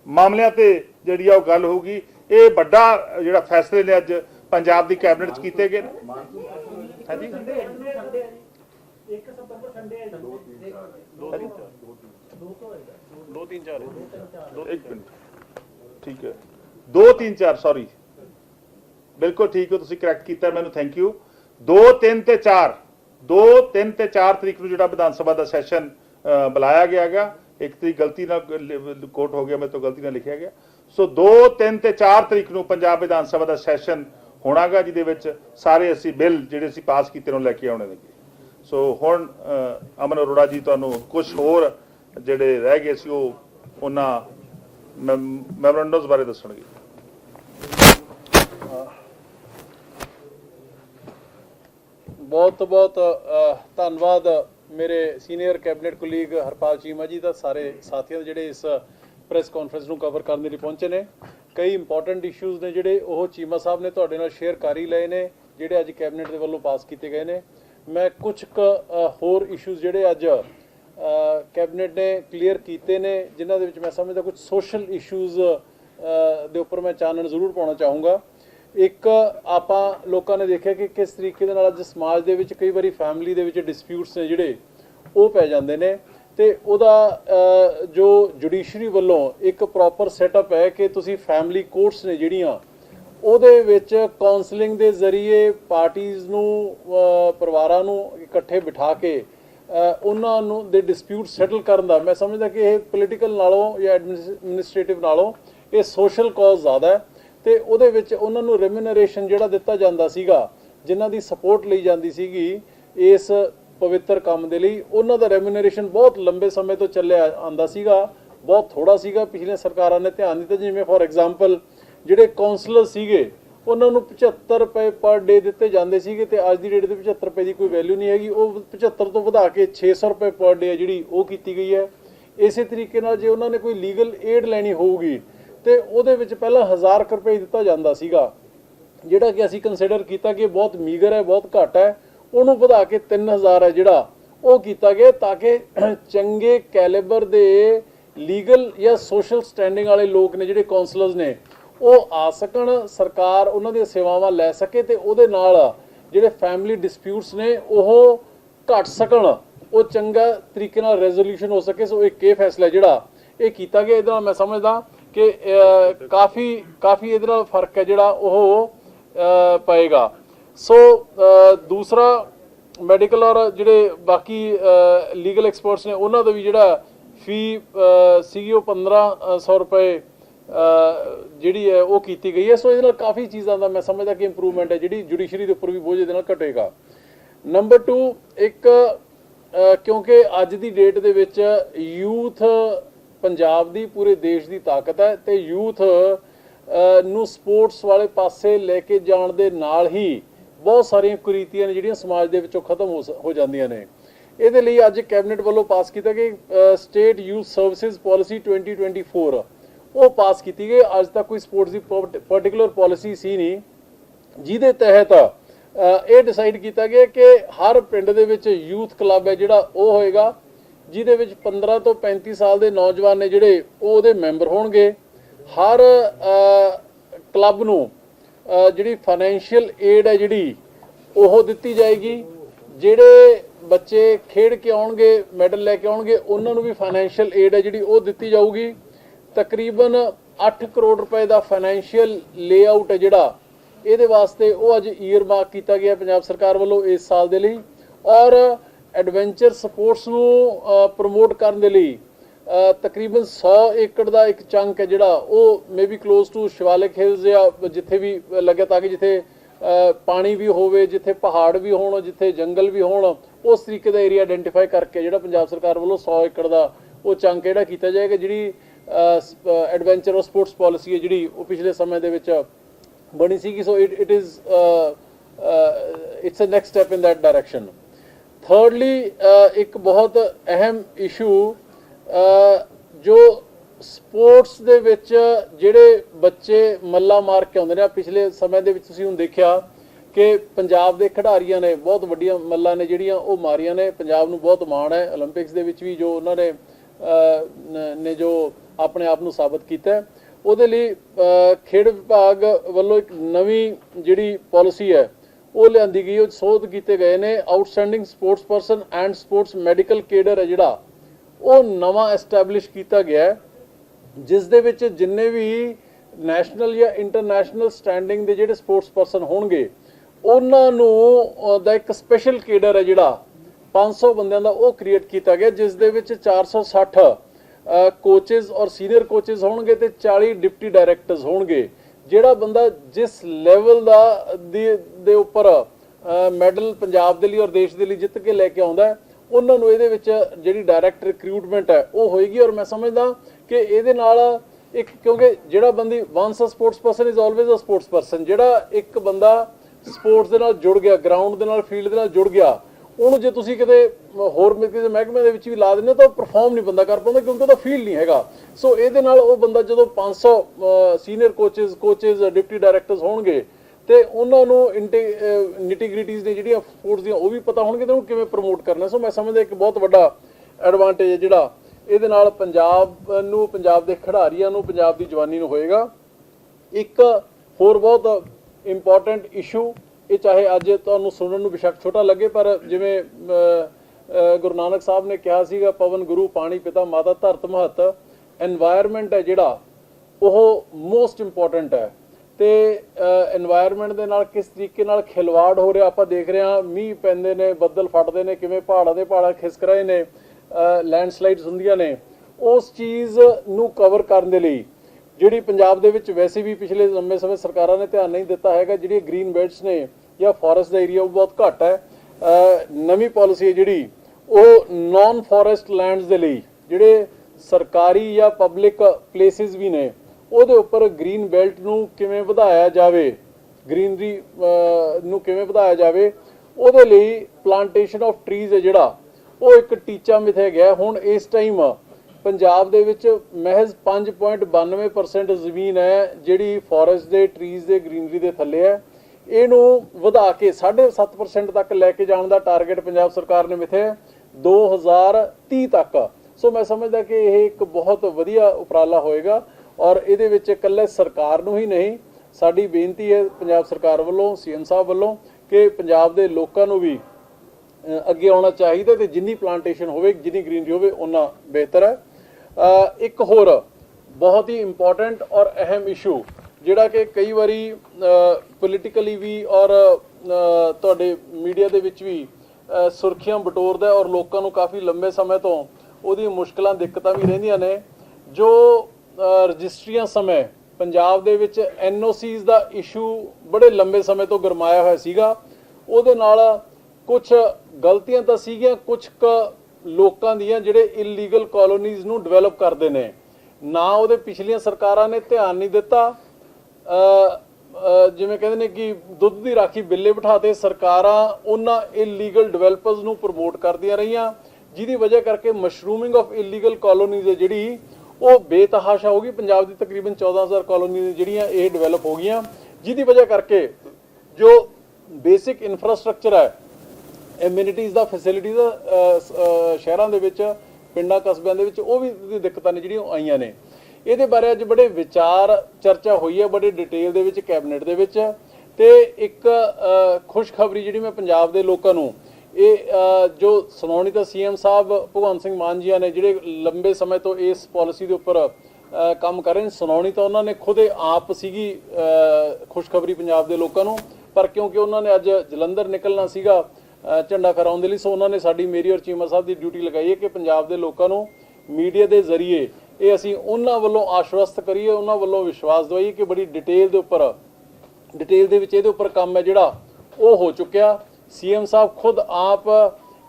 [SPEAKER 6] ਮਾਮਲਿਆਂ ਤੇ ਜਿਹੜੀ ਆ ਉਹ ਗੱਲ ਹੋਊਗੀ, ਇਹ ਵੱਡਾ ਜਿਹੜਾ ਫੈਸਲੇ ਨੇ ਅੱਜ ਪੰਜਾਬ ਦੀ ਕੈਬਨਿਟ 'ਚ ਕੀਤੇ ਗਏ ਨੇ। ਹਾਂਜੀ? ਇੱਕ ਮਿੰਟ। ਠੀਕ ਹੈ। 2 3 4 ਸੌਰੀ ਬਿਲਕੁਲ ਠੀਕ ਹੋ ਤੁਸੀਂ ਕਰੈਕਟ ਕੀਤਾ ਮੈਨੂੰ ਥੈਂਕ ਯੂ 2 3 ਤੇ 4 2 3 ਤੇ 4 ਤਰੀਕ ਨੂੰ ਜਿਹੜਾ ਵਿਧਾਨ ਸਭਾ ਦਾ ਸੈਸ਼ਨ ਬੁਲਾਇਆ ਗਿਆ ਹੈਗਾ। ਇੱਕ ਤਰੀਕ ਗਲਤੀ ਨਾਲ ਕੋਟ ਹੋ ਗਿਆ ਮੇਰੇ ਤੋਂ ਗਲਤੀ ਨਾਲ ਲਿਖਿਆ ਗਿਆ। ਸੋ 2 3 ਤੇ 4 ਤਰੀਕ ਨੂੰ ਪੰਜਾਬ ਵਿਧਾਨ ਸਭਾ ਦਾ ਸੈਸ਼ਨ ਹੋਣਾਗਾ ਜਿਹਦੇ ਵਿੱਚ ਸਾਰੇ ਅਸੀਂ ਬਿੱਲ ਜਿਹੜੇ ਅਸੀਂ ਪਾਸ ਕੀਤੇ ਨੂੰ ਲੈ ਕੇ ਆਉਣੇ ਨੇ। ਸੋ ਹੁਣ ਅਮਨ ਅਰੋੜਾ ਜੀ ਤੁਹਾਨੂੰ ਕੁਝ ਹੋਰ ਜਿਹੜੇ ਰਹਿ ਗਏ ਸੀ, ਉਹ ਉਹਨਾਂ ਮੈਮੋਰੰਡਮਸ ਬਾਰੇ ਦੱਸਣਗੇ।
[SPEAKER 2] ਬਹੁਤ ਬਹੁਤ ਧੰਨਵਾਦ ਮੇਰੇ senior cabinet colleague Harpal Cheema ji ਦਾ, ਸਾਰੇ ਸਾਥੀਆਂ ਦੇ ਜਿਹੜੇ ਇਸ ਪ੍ਰੈਸ ਕਾਨਫਰੰਸ ਨੂੰ ਕਵਰ ਕਰਨ ਦੇ ਲਈ ਪਹੁੰਚੇ ਨੇ। ਕਈ ਇੰਪੋਰਟੈਂਟ ਇਸ਼ੂਜ਼ ਨੇ ਜਿਹੜੇ ਉਹ ਚੀਮਾ ਸਾਹਿਬ ਨੇ ਤੁਹਾਡੇ ਨਾਲ ਸ਼ੇਅਰ ਕਰ ਹੀ ਲਏ ਨੇ, ਜਿਹੜੇ ਅੱਜ ਕੈਬਨਿਟ ਦੇ ਵੱਲੋਂ ਪਾਸ ਕੀਤੇ ਗਏ ਨੇ। ਮੈਂ ਕੁਝ ਕੁ ਹੋਰ ਇਸ਼ੂਜ਼ ਜਿਹੜੇ ਅੱਜ ਕੈਬਨਿਟ ਨੇ ਕਲੀਅਰ ਕੀਤੇ ਨੇ, ਜਿਨ੍ਹਾਂ ਦੇ ਵਿੱਚ ਮੈਂ ਸਮਝਦਾ ਕੁਝ ਸੋਸ਼ਲ ਇਸ਼ੂਜ਼ ਦੇ ਉੱਪਰ ਮੈਂ ਚਾਨਣ ਜ਼ਰੂਰ ਪਾਉਣਾ ਚਾਹੂੰਗਾ। ਇੱਕ, ਆਪਾਂ ਲੋਕਾਂ ਨੇ ਦੇਖਿਆ ਕਿ ਕਿਸ ਤਰੀਕੇ ਦੇ ਨਾਲ ਅੱਜ ਸਮਾਜ ਦੇ ਵਿੱਚ ਕਈ ਵਾਰੀ ਫੈਮਿਲੀ ਦੇ ਵਿੱਚ ਡਿਸਪਿਊਟਸ ਨੇ ਜਿਹੜੇ, ਉਹ ਪੈ ਜਾਂਦੇ ਨੇ। ਤੇ ਉਹਦਾ ਜੋ ਜੁਡੀਸ਼ਰੀ ਵੱਲੋਂ ਇੱਕ ਪ੍ਰੋਪਰ ਸੈਟਅਪ ਹੈ ਕਿ ਤੁਸੀਂ ਫੈਮਿਲੀ ਕੋਰਟਸ ਨੇ ਜਿਹੜੀਆਂ, ਉਹਦੇ ਵਿੱਚ ਕਾਉਂਸਲਿੰਗ ਦੇ ਜ਼ਰੀਏ ਪਾਰਟੀਆਂ ਨੂੰ ਪਰਿਵਾਰਾਂ ਨੂੰ ਇਕੱਠੇ ਬਿਠਾ ਕੇ ਉਹਨਾਂ ਨੂੰ ਦੇ ਡਿਸਪਿਊਟ ਸੈਟਲ ਕਰਨ ਦਾ। ਮੈਂ ਸਮਝਦਾ ਕਿ ਇਹ ਪੋਲੀਟੀਕਲ ਨਾਲੋਂ ਜਾਂ ਐਡਮਿਨਿਸਟ੍ਰੇਟਿਵ ਨਾਲੋਂ ਇਹ ਸੋਸ਼ਲ ਕਾਜ਼ ਜ਼ਿਆਦਾ ਹੈ ਤੇ ਉਹਦੇ ਵਿੱਚ ਉਹਨਾਂ ਨੂੰ ਰੈਮਿਨਰੇਸ਼ਨ ਜਿਹੜਾ ਦਿੱਤਾ ਜਾਂਦਾ ਸੀਗਾ, ਜਿਨ੍ਹਾਂ ਦੀ ਸਪੋਰਟ ਲਈ ਜਾਂਦੀ ਸੀਗੀ ਇਸ ਪਵਿੱਤਰ ਕੰਮ ਦੇ ਲਈ, ਉਹਨਾਂ ਦਾ ਰੈਮਿਨਰੇਸ਼ਨ ਬਹੁਤ ਲੰਬੇ ਸਮੇਂ ਤੋਂ ਚੱਲਿਆ ਆਂਦਾ ਸੀਗਾ, ਬਹੁਤ ਥੋੜਾ ਸੀਗਾ। ਪਿਛਲੇ ਸਰਕਾਰਾਂ ਨੇ ਧਿਆਨ ਦਿੱਤਾ, ਜਿਵੇਂ ਫੋਰ ਐਗਜ਼ਾਮਪਲ ਜਿਹੜੇ ਕਾਉਂਸਲਰ ਸੀਗੇ ਉਹਨਾਂ ਨੂੰ 75 ਰੁਪਏ ਪਰ ਡੇ ਦਿੱਤੇ ਜਾਂਦੇ ਸੀਗੇ ਤੇ ਅੱਜ ਦੀ ਡੇਟ ਦੇ 75 ਰੁਪਏ ਦੀ ਕੋਈ ਵੈਲਿਊ ਨਹੀਂ ਹੈਗੀ। ਉਹ 75 ਤੋਂ ਵਧਾ ਕੇ 600 ਰੁਪਏ ਪਰ ਡੇ ਹੈ ਜਿਹੜੀ ਉਹ ਕੀਤੀ ਗਈ ਹੈ। ਇਸੇ ਤਰੀਕੇ ਨਾਲ ਜੇ ਉਹਨਾਂ ਨੇ ਕੋਈ ਲੀਗਲ ਏਡ ਲੈਣੀ ਹੋਊਗੀ ਤੇ ਉਹਦੇ ਵਿੱਚ ਪਹਿਲਾਂ 1000 ਕੁ ਰੁਪਏ ਦਿੱਤਾ ਜਾਂਦਾ ਸੀਗਾ। ਜਿਹੜਾ ਕਿ ਅਸੀਂ ਕੰਸੀਡਰ ਕੀਤਾ ਕਿ ਬਹੁਤ ਮੀਗਰ ਹੈ, ਬਹੁਤ ਘੱਟ ਹੈ। ਉਹਨੂੰ ਵਧਾ ਕੇ 3000 ਹੈ ਜਿਹੜਾ ਉਹ ਕੀਤਾ ਗਿਆ ਤਾਂ ਕਿ ਚੰਗੇ ਕੈਲੀਬਰ ਦੇ ਲੀਗਲ ਜਾਂ ਸੋਸ਼ਲ ਸਟੈਂਡਿੰਗ ਵਾਲੇ ਲੋਕ ਨੇ, ਜਿਹੜੇ ਕਾਉਂਸਲਰਸ ਨੇ ਉਹ ਆ ਸਕਣ, ਸਰਕਾਰ ਉਹਨਾਂ ਦੀਆਂ ਸੇਵਾਵਾਂ ਲੈ ਸਕੇ ਤੇ ਉਹਦੇ ਨਾਲ ਜਿਹੜੇ ਫੈਮਿਲੀ ਡਿਸਪਿਊਟਸ ਨੇ, ਉਹ ਘਟ ਸਕਣ। ਉਹ ਚੰਗਾ ਤਰੀਕੇ ਨਾਲ ਰੈਜ਼ੋਲੂਸ਼ਨ ਹੋ ਸਕੇ, ਸੋ ਇੱਕ ਇਹ ਫੈਸਲਾ ਜਿਹੜਾ ਇਹ ਕੀਤਾ ਗਿਆ। ਇਹਦੇ ਨਾਲ ਮੈਂ ਸਮਝਦਾ ਕਿ ਕਾਫੀ ਕਾਫੀ ਇਹਦੇ ਨਾਲ ਫ਼ਰਕ ਹੈ ਜਿਹੜਾ ਉਹ ਪਏਗਾ। ਸੋ ਦੂਸਰਾ ਮੈਡੀਕਲ ਔਰ ਜਿਹੜੇ ਬਾਕੀ ਲੀਗਲ ਐਕਸਪਰਟਸ ਨੇ, ਉਹਨਾਂ ਦਾ ਵੀ ਜਿਹੜਾ ਫੀ ਸੀਗੀ ਉਹ 1500 ਰੁਪਏ ਜਿਹੜੀ ਹੈ, ਉਹ ਕੀਤੀ ਗਈ ਹੈ। ਸੋ ਇਹਦੇ ਨਾਲ ਕਾਫੀ ਚੀਜ਼ਾਂ ਦਾ ਮੈਂ ਸਮਝਦਾ ਕਿ ਇੰਪਰੂਵਮੈਂਟ ਹੈ, ਜਿਹੜੀ ਜੁਡੀਸ਼ਰੀ ਦੇ ਉੱਪਰ ਵੀ ਬੋਝ ਇਹਦੇ ਨਾਲ ਘਟੇਗਾ। ਨੰਬਰ 2 ਇੱਕ ਕਿਉਂਕਿ ਅੱਜ ਦੀ ਡੇਟ ਦੇ ਵਿੱਚ ਯੂਥ ਪੰਜਾਬ ਦੀ, ਪੂਰੇ ਦੇਸ਼ ਦੀ ਤਾਕਤ ਹੈ ਤੇ ਯੂਥ ਨੂੰ ਸਪੋਰਟਸ ਵਾਲੇ ਪਾਸੇ ਲੈ ਕੇ ਜਾਣ ਦੇ ਨਾਲ ਹੀ ਬਹੁਤ ਸਾਰੀਆਂ ਕੁਰੀਤੀਆਂ ਨੇ, ਜਿਹੜੀਆਂ ਸਮਾਜ ਦੇ ਵਿੱਚੋਂ ਖਤਮ ਹੋ ਸ- ਹੋ ਜਾਂਦੀਆਂ ਨੇ। ਇਹਦੇ ਲਈ ਅੱਜ ਕੈਬਨਿਟ ਵੱਲੋਂ ਪਾਸ ਕੀਤਾ ਗਿਆ ਸਟੇਟ ਯੂਥ ਸਰਵਿਸਿਜ਼ ਪਾਲਿਸੀ 2024 ਉਹ ਪਾਸ ਕੀਤੀ ਗਈ। ਅੱਜ ਤੱਕ ਕੋਈ ਸਪੋਰਟਸ ਦੀ ਪਾਰਟਿਕੂਲਰ ਪਾਲਿਸੀ ਸੀ ਨਹੀਂ। ਜਿਹਦੇ ਤਹਿਤ ਇਹ ਡਿਸਾਈਡ ਕੀਤਾ ਗਿਆ ਕਿ ਹਰ ਪਿੰਡ ਦੇ ਵਿੱਚ ਯੂਥ ਕਲੱਬ ਹੈ ਜਿਹੜਾ, ਉਹ ਹੋਏਗਾ, ਜਿਹਦੇ ਵਿੱਚ 15 ਤੋਂ 35 ਸਾਲ ਦੇ ਨੌਜਵਾਨ ਨੇ ਜਿਹੜੇ, ਉਹ ਉਹਦੇ ਮੈਂਬਰ ਹੋਣਗੇ। ਹਰ ਕਲੱਬ ਨੂੰ ਜਿਹੜੀ ਫਾਈਨੈਂਸ਼ੀਅਲ ਏਡ ਹੈ ਜਿਹੜੀ, ਉਹ ਦਿੱਤੀ ਜਾਏਗੀ। ਜਿਹੜੇ ਬੱਚੇ ਖੇਡ ਕੇ ਆਉਣਗੇ ਮੈਡਲ ਲੈ ਕੇ ਆਉਣਗੇ, ਉਹਨਾਂ ਨੂੰ ਵੀ ਫਾਈਨੈਂਸ਼ੀਅਲ ਏਡ ਹੈ ਜਿਹੜੀ, ਉਹ ਦਿੱਤੀ ਜਾਊਗੀ। ਤਕਰੀਬਨ 8 ਕਰੋੜ ਰੁਪਏ ਦਾ ਫਾਈਨੈਂਸ਼ੀਅਲ ਲੇਆਊਟ ਹੈ ਜਿਹੜਾ, ਇਹਦੇ ਵਾਸਤੇ ਉਹ ਅੱਜ ਈਅਰ ਮਾਰਕ ਕੀਤਾ ਗਿਆ ਪੰਜਾਬ ਸਰਕਾਰ ਵੱਲੋਂ ਇਸ ਸਾਲ ਦੇ ਲਈ। ਔਰ ਐਡਵੈਂਚਰ ਸਪੋਰਟਸ ਨੂੰ ਪ੍ਰਮੋਟ ਕਰਨ ਦੇ ਲਈ ਤਕਰੀਬਨ 100 ਏਕੜ ਦਾ ਇੱਕ ਚੰਕ ਹੈ ਜਿਹੜਾ, ਉਹ maybe close to Shivalik hills ਜਾਂ ਜਿੱਥੇ ਵੀ ਲੱਗਿਆ ਤਾਂ ਕਿ ਜਿੱਥੇ ਪਾਣੀ ਵੀ ਹੋਵੇ, ਜਿੱਥੇ ਪਹਾੜ ਵੀ ਹੋਣ, ਜਿੱਥੇ ਜੰਗਲ ਵੀ ਹੋਣ, ਉਸ ਤਰੀਕੇ ਦਾ ਏਰੀਆ ਆਇਡੈਂਟੀਫਾਈ ਕਰਕੇ ਜਿਹੜਾ ਪੰਜਾਬ ਸਰਕਾਰ ਵੱਲੋਂ 100 ਏਕੜ ਦਾ ਉਹ ਚੰਕ ਜਿਹੜਾ ਕੀਤਾ ਜਾਏਗਾ, ਜਿਹੜੀ ਐਡਵੈਂਚਰ ਔਰ ਸਪੋਰਟਸ ਪਾਲਿਸੀ ਹੈ ਜਿਹੜੀ ਉਹ ਪਿਛਲੇ ਸਮੇਂ ਦੇ ਵਿੱਚ ਬਣੀ ਸੀਗੀ। So it it is it's a next step in that direction thirdly ਇੱਕ ਬਹੁਤ ਅਹਿਮ ਇਸ਼ੂ ਜੋ ਸਪੋਰਟਸ ਦੇ ਵਿੱਚ ਜਿਹੜੇ ਬੱਚੇ ਮੱਲਾ ਮਾਰ ਕੇ ਆਉਂਦੇ ਨੇ ਪਿਛਲੇ ਸਮੇਂ ਦੇ ਵਿੱਚ ਤੁਸੀਂ ਹੁਣ ਦੇਖਿਆ ਕਿ ਪੰਜਾਬ ਦੇ ਖਿਡਾਰੀਆਂ ਨੇ ਬਹੁਤ ਵੱਡੀਆਂ ਮੱਲਾਂ ਨੇ ਜਿਹੜੀਆਂ ਉਹ ਮਾਰੀਆਂ ਨੇ। ਪੰਜਾਬ ਨੂੰ ਬਹੁਤ ਮਾਣ ਹੈ। 올림픽ਸ ਦੇ ਵਿੱਚ ਵੀ ਜੋ ਉਹਨਾਂ ਨੇ ਨੇ ਜੋ ਆਪਣੇ ਆਪ ਨੂੰ ਸਾਬਤ ਕੀਤਾ ਉਹਦੇ ਲਈ ਖੇਡ ਵਿਭਾਗ ਵੱਲੋਂ ਇੱਕ ਨਵੀਂ ਜਿਹੜੀ ਪਾਲਿਸੀ ਹੈ, ਉਹ ਲਿਆਂਦੀ ਗਈ। ਉਹ ਸੋਧ ਕੀਤੇ ਗਏ ਨੇ outstanding sports person and sports medical cadre ਹੈ ਜਿਹੜਾ, ਉਹ ਨਵਾਂ ਐਸਟੈਬਲਿਸ਼ ਕੀਤਾ ਗਿਆ ਜਿਸ ਦੇ ਵਿੱਚ ਜਿੰਨੇ ਵੀ ਨੈਸ਼ਨਲ ਜਾਂ ਇੰਟਰਨੈਸ਼ਨਲ ਸਟੈਂਡਿੰਗ ਦੇ ਜਿਹੜੇ ਸਪੋਰਟਸ ਪਰਸਨ ਹੋਣਗੇ, ਉਹਨਾਂ ਨੂੰ ਦਾ ਇੱਕ ਸਪੈਸ਼ਲ ਕੇਡਰ ਹੈ ਜਿਹੜਾ 500 ਬੰਦਿਆਂ ਦਾ ਉਹ ਕ੍ਰੀਏਟ ਕੀਤਾ ਗਿਆ, ਜਿਸ ਦੇ ਵਿੱਚ 460 ਕੋਚਸ ਔਰ ਸੀਨੀਅਰ ਕੋਚਸ ਹੋਣਗੇ ਤੇ 40 ਡਿਪਟੀ ਡਾਇਰੈਕਟਰਸ ਹੋਣਗੇ। ਜਿਹੜਾ ਬੰਦਾ ਜਿਸ ਲੈਵਲ ਦਾ ਦੀ- ਦੇ ਉੱਪਰ ਮੈਡਲ ਪੰਜਾਬ ਦੇ ਲਈ ਔਰ ਦੇਸ਼ ਦੇ ਲਈ ਜਿੱਤ ਕੇ ਲੈ ਕੇ ਆਉਂਦਾ ਉਹਨਾਂ ਨੂੰ ਇਹਦੇ ਵਿੱਚ ਜਿਹੜੀ ਡਾਇਰੈਕਟ ਰਿਕਰੂਟਮੈਂਟ ਹੈ, ਉਹ ਹੋਏਗੀ। ਔਰ ਮੈਂ ਸਮਝਦਾ ਕਿ ਇਹਦੇ ਨਾਲ ਇੱਕ, ਕਿਉਂਕਿ ਜਿਹੜਾ ਬੰਦੀ once a sports person is always a sports person ਜਿਹੜਾ ਇੱਕ ਬੰਦਾ ਸਪੋਰਟਸ ਦੇ ਨਾਲ ਜੁੜ ਗਿਆ ਗਰਾਊਂਡ ਦੇ ਨਾਲ ਫੀਲਡ ਦੇ ਨਾਲ ਜੁੜ ਗਿਆ ਉਹਨੂੰ ਜੇ ਤੁਸੀਂ ਕਿਤੇ ਹੋਰ ਮ- ਕਿਸੇ ਮਹਿਕਮੇ ਦੇ ਵਿੱਚ ਵੀ ਲਾ ਦਿੰਦੇ ਤਾਂ ਉਹ ਪਰਫਾਰਮ ਨਹੀਂ ਬੰਦਾ ਕਰ ਪਾਉਂਦਾ ਕਿਉਂਕਿ ਉਹਦਾ ਫੀਲ ਨਹੀਂ ਹੈਗਾ। ਸੋ ਇਹਦੇ ਨਾਲ ਉਹ ਬੰਦਾ ਜਦੋਂ 500 senior coaches coaches deputy directors ਹੋਣਗੇ ਤੇ ਉਹਨਾਂ ਨੂੰ ਨਿਟੀਗ੍ਰਿਟੀਜ਼ ਨੇ ਜਿਹੜੀਆਂ ਸਪੋਰਟਸ ਦੀਆਂ ਉਹ ਵੀ ਪਤਾ ਹੋਣਗੇ ਤੇ ਉਹਨੂੰ ਕਿਵੇਂ ਪ੍ਰਮੋਟ ਕਰਨਾ। ਸੋ ਮੈਂ ਸਮਝਦਾ ਇੱਕ ਬਹੁਤ ਵੱਡਾ ਐਡਵਾਂਟੇਜ ਹੈ ਜਿਹੜਾ। ਇਹਦੇ ਨਾਲ ਪੰਜਾਬ ਨੂੰ, ਪੰਜਾਬ ਦੇ ਖਿਡਾਰੀਆਂ ਨੂੰ, ਪੰਜਾਬ ਦੀ ਜਵਾਨੀ ਨੂੰ ਹੋਏਗਾ। ਇੱਕ ਹੋਰ ਬਹੁਤ ਇੰਪੋਰਟੈਂਟ ਇਸ਼ੂ ਇਹ ਚਾਹੇ ਅੱਜ ਤੁਹਾਨੂੰ ਸੁਣਨ ਨੂੰ ਬਿਸ਼ੱਕ ਛੋਟਾ ਲੱਗੇ, ਪਰ ਜਿਵੇਂ ਗੁਰੂ ਨਾਨਕ ਸਾਹਿਬ ਨੇ ਕਿਹਾ ਸੀਗਾ, ਪਵਨ ਗੁਰੂ, ਪਾਣੀ ਪਿਤਾ, ਮਾਤਾ ਧਰਤ ਮਹਤ এনवायरमेंट ਹੈ ਜਿਹੜਾ, ਉਹ ਮੋਸਟ ਇੰਪੋਰਟੈਂਟ ਹੈ। ਤੇ এনवायरमेंट ਦੇ ਨਾਲ ਕਿਸ ਤਰੀਕੇ ਨਾਲ ਖਿਲਵਾੜ ਹੋ ਰਿਹਾ, ਆਪਾਂ ਦੇਖ ਰਹੇ ਹਾਂ, ਮੀਂਹ ਪੈਂਦੇ ਨੇ, ਬੱਦਲ ਫਟਦੇ ਨੇ, ਕਿਵੇਂ ਪਹਾੜਾਂ ਦੇ ਪਹਾੜਾਂ ਖਿਸਕ ਰਹੇ ਨੇ ਲੈਂਡਸਲਾਈਡਸ ਹੁੰਦੀਆਂ ਨੇ, ਉਸ ਚੀਜ਼ ਨੂੰ ਕਵਰ ਕਰਨ ਦੇ ਲਈ, ਜਿਹੜੀ ਪੰਜਾਬ ਦੇ ਵਿੱਚ ਵੈਸੇ ਵੀ ਪਿਛਲੇ ਲੰਮੇ ਸਮੇਂ ਸਰਕਾਰਾਂ ਨੇ ਧਿਆਨ ਨਹੀਂ ਦਿੱਤਾ ਹੈਗਾ ਜਿਹੜੀ ਗ੍ਰੀਨ ਬੈਲਟਸ ਨੇ ਜਾਂ ਫੋਰੈਸਟ ਦਾ ਏਰੀਆ ਉਹ ਬਹੁਤ ਘੱਟ ਹੈ ਨਵੀਂ ਪਾਲਿਸੀ ਹੈ ਜਿਹੜੀ, ਉਹ ਨਾਨ ਫੋਰੈਸਟ ਲੈਂਡਸ ਦੇ ਲਈ, ਜਿਹੜੇ ਸਰਕਾਰੀ ਜਾਂ ਪਬਲਿਕ ਪਲੇਸਿਸ ਵੀ ਨੇ, ਉਹਦੇ ਉੱਪਰ ਗ੍ਰੀਨ ਬੈਲਟ ਨੂੰ ਕਿਵੇਂ ਵਧਾਇਆ ਜਾਵੇ ਗ੍ਰੀਨਰੀ ਨੂੰ ਕਿਵੇਂ ਵਧਾਇਆ ਜਾਵੇ, ਉਹਦੇ ਲਈ ਪਲਾਂਟੇਸ਼ਨ ਆਫ ਟਰੀਜ਼ ਹੈ ਜਿਹੜਾ, ਉਹ ਇੱਕ ਟੀਚਾ ਮਿਥਿਆ ਗਿਆ ਹੁਣ ਇਸ ਟਾਈਮ ਪੰਜਾਬ ਦੇ ਵਿੱਚ ਮਹਿਜ਼ 5.92% ਜ਼ਮੀਨ ਹੈ ਜਿਹੜੀ ਫੋਰੈਸਟ ਦੇ ਟਰੀਜ਼ ਦੇ ਗ੍ਰੀਨਰੀ ਦੇ ਥੱਲੇ ਹੈ। ਇਹਨੂੰ ਵਧਾ ਕੇ 7.5% ਤੱਕ ਲੈ ਕੇ ਜਾਣ ਦਾ ਟਾਰਗੇਟ ਪੰਜਾਬ ਸਰਕਾਰ ਨੇ ਮਿਥਿਆ ਹੈ 2030 ਤੱਕ। ਸੋ ਮੈਂ ਸਮਝਦਾ ਕਿ ਇਹ ਇੱਕ ਬਹੁਤ ਵਧੀਆ ਉਪਰਾਲਾ ਹੋਏਗਾ ਔਰ ਇਹਦੇ ਵਿੱਚ ਇਕੱਲੇ ਸਰਕਾਰ ਨੂੰ ਹੀ ਨਹੀਂ, ਸਾਡੀ ਬੇਨਤੀ ਹੈ ਪੰਜਾਬ ਸਰਕਾਰ ਵੱਲੋਂ, ਸੀਐਮ ਸਾਹਿਬ ਵੱਲੋਂ ਕਿ ਪੰਜਾਬ ਦੇ ਲੋਕਾਂ ਨੂੰ ਵੀ ਅੱਗੇ ਆਉਣਾ ਚਾਹੀਦਾ ਤੇ ਜਿੰਨੀ ਪਲਾਂਟੇਸ਼ਨ ਹੋਵੇ, ਜਿੰਨੀ ਗ੍ਰੀਨਰੀ ਹੋਵੇ ਉਨਾ ਬਿਹਤਰ ਹੈ। ਇੱਕ ਹੋਰ ਬਹੁਤ ਹੀ ਇੰਪੋਰਟੈਂਟ ਔਰ ਅਹਿਮ ਇਸ਼ੂ ਜਿਹੜਾ ਕਿ ਕਈ ਵਾਰੀ ਪੋਲੀਟੀਕਲੀ ਵੀ ਔਰ ਤੁਹਾਡੇ ਮੀਡੀਆ ਦੇ ਵਿੱਚ ਵੀ ਸੁਰਖੀਆਂ ਬਟੋਰਦਾ ਔਰ ਲੋਕਾਂ ਨੂੰ ਕਾਫੀ ਲੰਬੇ ਸਮੇਂ ਤੋਂ ਉਹਦੀ ਮੁਸ਼ਕਲਾਂ, ਦਿੱਕਤਾਂ ਵੀ ਰਹਿੰਦੀਆਂ ਨੇ। ਜੋ ਰਜਿਸਟਰੀਆਂ ਸਮੇਂ ਪੰਜਾਬ ਦੇ ਵਿੱਚ ਐਨਓਸੀਜ਼ ਦਾ ਇਸ਼ੂ ਬੜੇ ਲੰਬੇ ਸਮੇਂ ਤੋਂ ਗਰਮਾਇਆ ਹੋਇਆ ਸੀਗਾ। ਉਹਦੇ ਨਾਲ ਕੁਝ ਗਲਤੀਆਂ ਤਾਂ ਸੀਗੀਆਂ ਕੁਝ ਕ ਲੋਕਾਂ ਦੀਆਂ ਜਿਹੜੇ ਇਲੀਗਲ ਕਾਲੋਨੀਜ਼ ਨੂੰ ਡਿਵੈਲਪ ਕਰਦੇ ਨੇ। ਨਾ ਉਹਦੇ ਪਿਛਲੀਆਂ ਸਰਕਾਰਾਂ ਨੇ ਧਿਆਨ ਨਹੀਂ ਦਿੱਤਾ ਜਿਵੇਂ ਕਹਿੰਦੇ ਨੇ ਕਿ ਦੁੱਧ ਦੀ ਰਾਖੀ ਬਿੱਲੇ ਬਿਠਾਤੇ, ਸਰਕਾਰਾਂ ਉਹਨਾਂ ਇਲੀਗਲ ਡਿਵੈਲਪਰਸ ਨੂੰ ਪ੍ਰਮੋਟ ਕਰਦੀਆਂ ਰਹੀਆਂ, ਜਿਹਦੀ ਵਜ੍ਹਾ ਕਰਕੇ ਮਸ਼ਰੂਮਿੰਗ ਆਫ ਇਲੀਗਲ ਕਾਲੋਨੀਜ਼ ਹੈ ਜਿਹੜੀ, ਉਹ ਬੇਤਹਾਸ਼ਾ ਹੋ ਗਈ। ਪੰਜਾਬ ਦੀ ਤਕਰੀਬਨ 14000 ਕਾਲੋਨੀਜ਼ ਜਿਹੜੀਆਂ ਇਹ ਡਿਵੈਲਪ ਹੋ ਗਈਆਂ, ਜਿਹਦੀ ਵਜ੍ਹਾ ਕਰਕੇ ਜੋ ਬੇਸਿਕ ਇਨਫਰਾਸਟ੍ਰਕਚਰ ਹੈ ਐਮਿਨਿਟੀਜ਼ ਦਾ ਫੈਸਿਲਿਟੀਜ਼ ਦਾ ਸ਼ਹਿਰਾਂ ਦੇ ਵਿੱਚ, ਪਿੰਡਾਂ, ਕਸਬਿਆਂ ਦੇ ਵਿੱਚ, ਉਹ ਵੀ ਦਿੱਕਤਾਂ ਨੇ ਜਿਹੜੀਆਂ ਉਹ ਆਈਆਂ ਨੇ। ਇਹਦੇ ਬਾਰੇ ਅੱਜ ਬੜੇ ਵਿਚਾਰ ਚਰਚਾ ਹੋਈ ਹੈ, ਬੜੇ ਡਿਟੇਲ ਦੇ ਵਿੱਚ ਕੈਬਨਿਟ ਦੇ ਵਿੱਚ। ਤੇ ਇੱਕ ਖੁਸ਼ਖਬਰੀ ਜਿਹੜੀ ਮੈਂ ਪੰਜਾਬ ਦੇ ਲੋਕਾਂ ਨੂੰ, ਇਹ ਜੋ ਸੁਣਾਉਣੀ ਤਾਂ ਸੀਐਮ ਸਾਹਿਬ ਭਗਵੰਤ ਸਿੰਘ ਮਾਨ ਜੀ ਨੇ ਜਿਹੜੇ ਲੰਬੇ ਸਮੇਂ ਤੋਂ ਇਸ ਪਾਲਿਸੀ ਦੇ ਉੱਪਰ ਕੰਮ ਕਰ ਰਹੇ ਨੇ, ਸੁਣਾਉਣੀ ਤਾਂ ਉਹਨਾਂ ਨੇ ਖੁਦ ਆਪ ਸੀਗੀ ਖੁਸ਼ਖਬਰੀ ਪੰਜਾਬ ਦੇ ਲੋਕਾਂ ਨੂੰ। ਪਰ ਕਿਉਂਕਿ ਉਹਨਾਂ ਨੇ ਅੱਜ ਜਲੰਧਰ ਨਿਕਲਣਾ ਸੀਗਾ ਝੰਡਾ ਫਹਿਰਾਉਣ ਦੇ ਲਈ, ਸੋ ਉਹਨਾਂ ਨੇ ਸਾਡੀ ਮੇਰੀ ਔਰ ਚੀਮਾ ਸਾਹਿਬ ਦੀ ਡਿਊਟੀ ਲਗਾਈ ਹੈ ਕਿ ਪੰਜਾਬ ਦੇ ਲੋਕਾਂ ਨੂੰ ਮੀਡੀਆ ਦੇ ਜ਼ਰੀਏ ਇਹ ਅਸੀਂ ਉਹਨਾਂ ਵੱਲੋਂ ਆਸ਼ਵਸਤ ਕਰੀਏ, ਉਹਨਾਂ ਵੱਲੋਂ ਵਿਸ਼ਵਾਸ ਦਵਾਈਏ ਕਿ ਬੜੀ ਡਿਟੇਲ ਦੇ ਉੱਪਰ ਡਿਟੇਲ ਦੇ ਵਿੱਚ ਇਹਦੇ ਉੱਪਰ ਕੰਮ ਹੈ ਜਿਹੜਾ ਉਹ ਹੋ ਚੁੱਕਿਆ। ਸੀਐਮ ਸਾਹਿਬ ਖੁਦ ਆਪ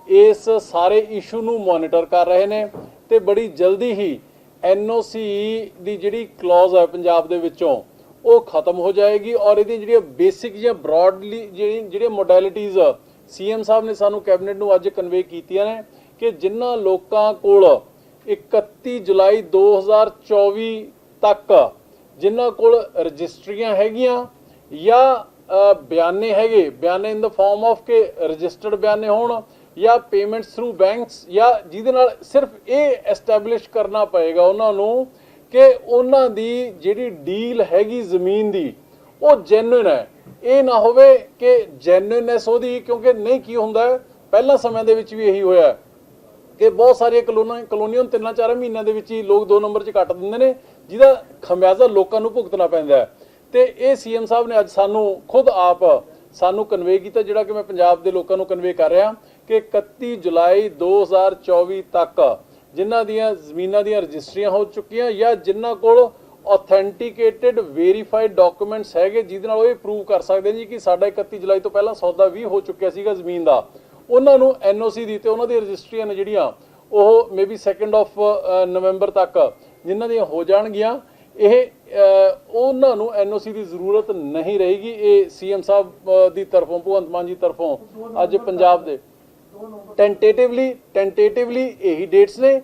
[SPEAKER 2] ਇਸ ਸਾਰੇ ਇਸ਼ੂ ਨੂੰ ਮੋਨੀਟਰ ਕਰ ਰਹੇ ਨੇ ਤੇ ਬੜੀ ਜਲਦੀ ਹੀ ਐਨਓਸੀ ਦੀ ਜਿਹੜੀ ਕਲੌਜ਼ ਹੈ ਪੰਜਾਬ ਦੇ ਵਿੱਚੋਂ, ਉਹ ਖਤਮ ਹੋ ਜਾਏਗੀ ਔਰ ਇਹਦੀਆਂ ਜਿਹੜੀਆਂ ਬੇਸਿਕ ਜਾਂ ਬ੍ਰੌਡਲੀ ਜਿਹੜੀ ਜਿਹੜੀਆਂ ਮੋਡੈਲਿਟੀਜ਼ ਸੀਐਮ ਸਾਹਿਬ ਨੇ ਸਾਨੂੰ ਕੈਬਨਿਟ ਨੂੰ ਅੱਜ ਕਨਵੇ ਕੀਤੀਆਂ ਨੇ ਕਿ ਜਿਨ੍ਹਾਂ ਲੋਕਾਂ ਕੋਲ 31 ਜੁਲਾਈ 2024 ਤੱਕ ਜਿਨ੍ਹਾਂ ਕੋਲ ਰਜਿਸਟਰੀਆਂ ਹੈਗੀਆਂ ਜਾਂ ਬਿਆਨੇ ਹੈਗੇ, ਬਿਆਨੇ ਇਨ ਦਾ ਫਾਰਮ ਆਫ ਕਿ ਰਜਿਸਟਰਡ ਬਿਆਨੇ ਹੋਣ ਜਾਂ ਪੇਮੈਂਟਸ ਥਰੂ ਬੈਂਕਸ ਜਾਂ ਜਿਹਦੇ ਨਾਲ ਸਿਰਫ ਇਹ ਐਸਟੈਬਲਿਸ਼ ਕਰਨਾ ਪਏਗਾ ਉਹਨਾਂ ਨੂੰ ਕਿ ਉਹਨਾਂ ਦੀ ਜਿਹੜੀ ਡੀਲ ਹੈਗੀ ਜ਼ਮੀਨ ਦੀ, ਉਹ ਜੈਨੂਇਨ ਹੈ। ਇਹ ਨਾ ਹੋਵੇ ਕਿ ਜੈਨੂਇਨਨੈਸ ਉਹਦੀ, ਕਿਉਂਕਿ ਨਹੀਂ ਕੀ ਹੁੰਦਾ, ਪਹਿਲਾਂ ਸਮੇਂ ਦੇ ਵਿੱਚ ਵੀ ਇਹੀ ਹੋਇਆ। ਕਿ ਬਹੁਤ ਸਾਰੀਆਂ ਕਲੋਨੀਆਂ ਕਲੋਨੀਆਂ ਤਿੰਨਾਂ ਚਾਰਾਂ ਮਹੀਨਿਆਂ ਦੇ ਵਿੱਚ ਹੀ ਲੋਕ ਦੋ ਨੰਬਰ 'ਚ ਕੱਟ ਦਿੰਦੇ ਨੇ, ਜਿਹਦਾ ਖਮਿਆਜ਼ਾ ਲੋਕਾਂ ਨੂੰ ਭੁਗਤਣਾ ਪੈਂਦਾ ਹੈ। ਤੇ ਇਹ ਸੀਐਮ ਸਾਹਿਬ ਨੇ ਅੱਜ ਸਾਨੂੰ ਖੁਦ ਆਪ ਸਾਨੂੰ ਕਨਵੇ ਕੀਤਾ, ਜਿਹੜਾ ਕਿ ਮੈਂ ਪੰਜਾਬ ਦੇ ਲੋਕਾਂ ਨੂੰ ਕਨਵੇ ਕਰ ਰਿਹਾ ਕਿ 31 ਜੁਲਾਈ 2024 ਤੱਕ ਜਿਨ੍ਹਾਂ ਦੀਆਂ ਜ਼ਮੀਨਾਂ ਦੀਆਂ ਰਜਿਸਟਰੀਆਂ ਹੋ ਚੁੱਕੀਆਂ ਜਾਂ ਜਿਨ੍ਹਾਂ ਕੋਲ ਆਥੈਂਟੀਕੇਟਿਡ ਵੈਰੀਫਾਈਡ ਡਾਕੂਮੈਂਟਸ ਹੈਗੇ, ਜਿਹਦੇ ਨਾਲ ਉਹ ਇਹ ਪ੍ਰੂਵ ਕਰ ਸਕਦੇ ਜੀ ਕਿ ਸਾਡਾ 31 ਜੁਲਾਈ ਤੋਂ ਪਹਿਲਾਂ ਸੌਦਾ ਵੀ ਹੋ ਚੁੱਕਿਆ ਸੀਗਾ ਜ਼ਮੀਨ ਦਾ। ਉਹਨਾਂ ਨੂੰ ਐਨਓਸੀ ਦੀ ਤੇ ਉਹਨਾਂ ਦੀਆਂ ਰਜਿਸਟਰੀਆਂ ਨੇ ਜਿਹੜੀਆਂ, ਉਹ ਮੇਬੀ 2nd ਆਫ ਨਵੰਬਰ ਤੱਕ ਜਿਨ੍ਹਾਂ ਦੀਆਂ ਹੋ ਜਾਣਗੀਆਂ। ਇਹ ਉਹਨਾਂ ਨੂੰ ਐਨਓਸੀ ਦੀ ਜ਼ਰੂਰਤ ਨਹੀਂ ਰਹੇਗੀ। ਇਹ ਸੀਐਮ ਸਾਹਿਬ ਦੀ ਤਰਫੋਂ, ਭਗਵੰਤ ਮਾਨ ਜੀ ਤਰਫੋਂ ਅੱਜ ਪੰਜਾਬ ਦੇ। ਟੈਂਟੇਟਿਵਲੀ ਟੈਂਟੇਟਿਵਲੀ ਇਹੀ ਡੇਟਸ ਨੇ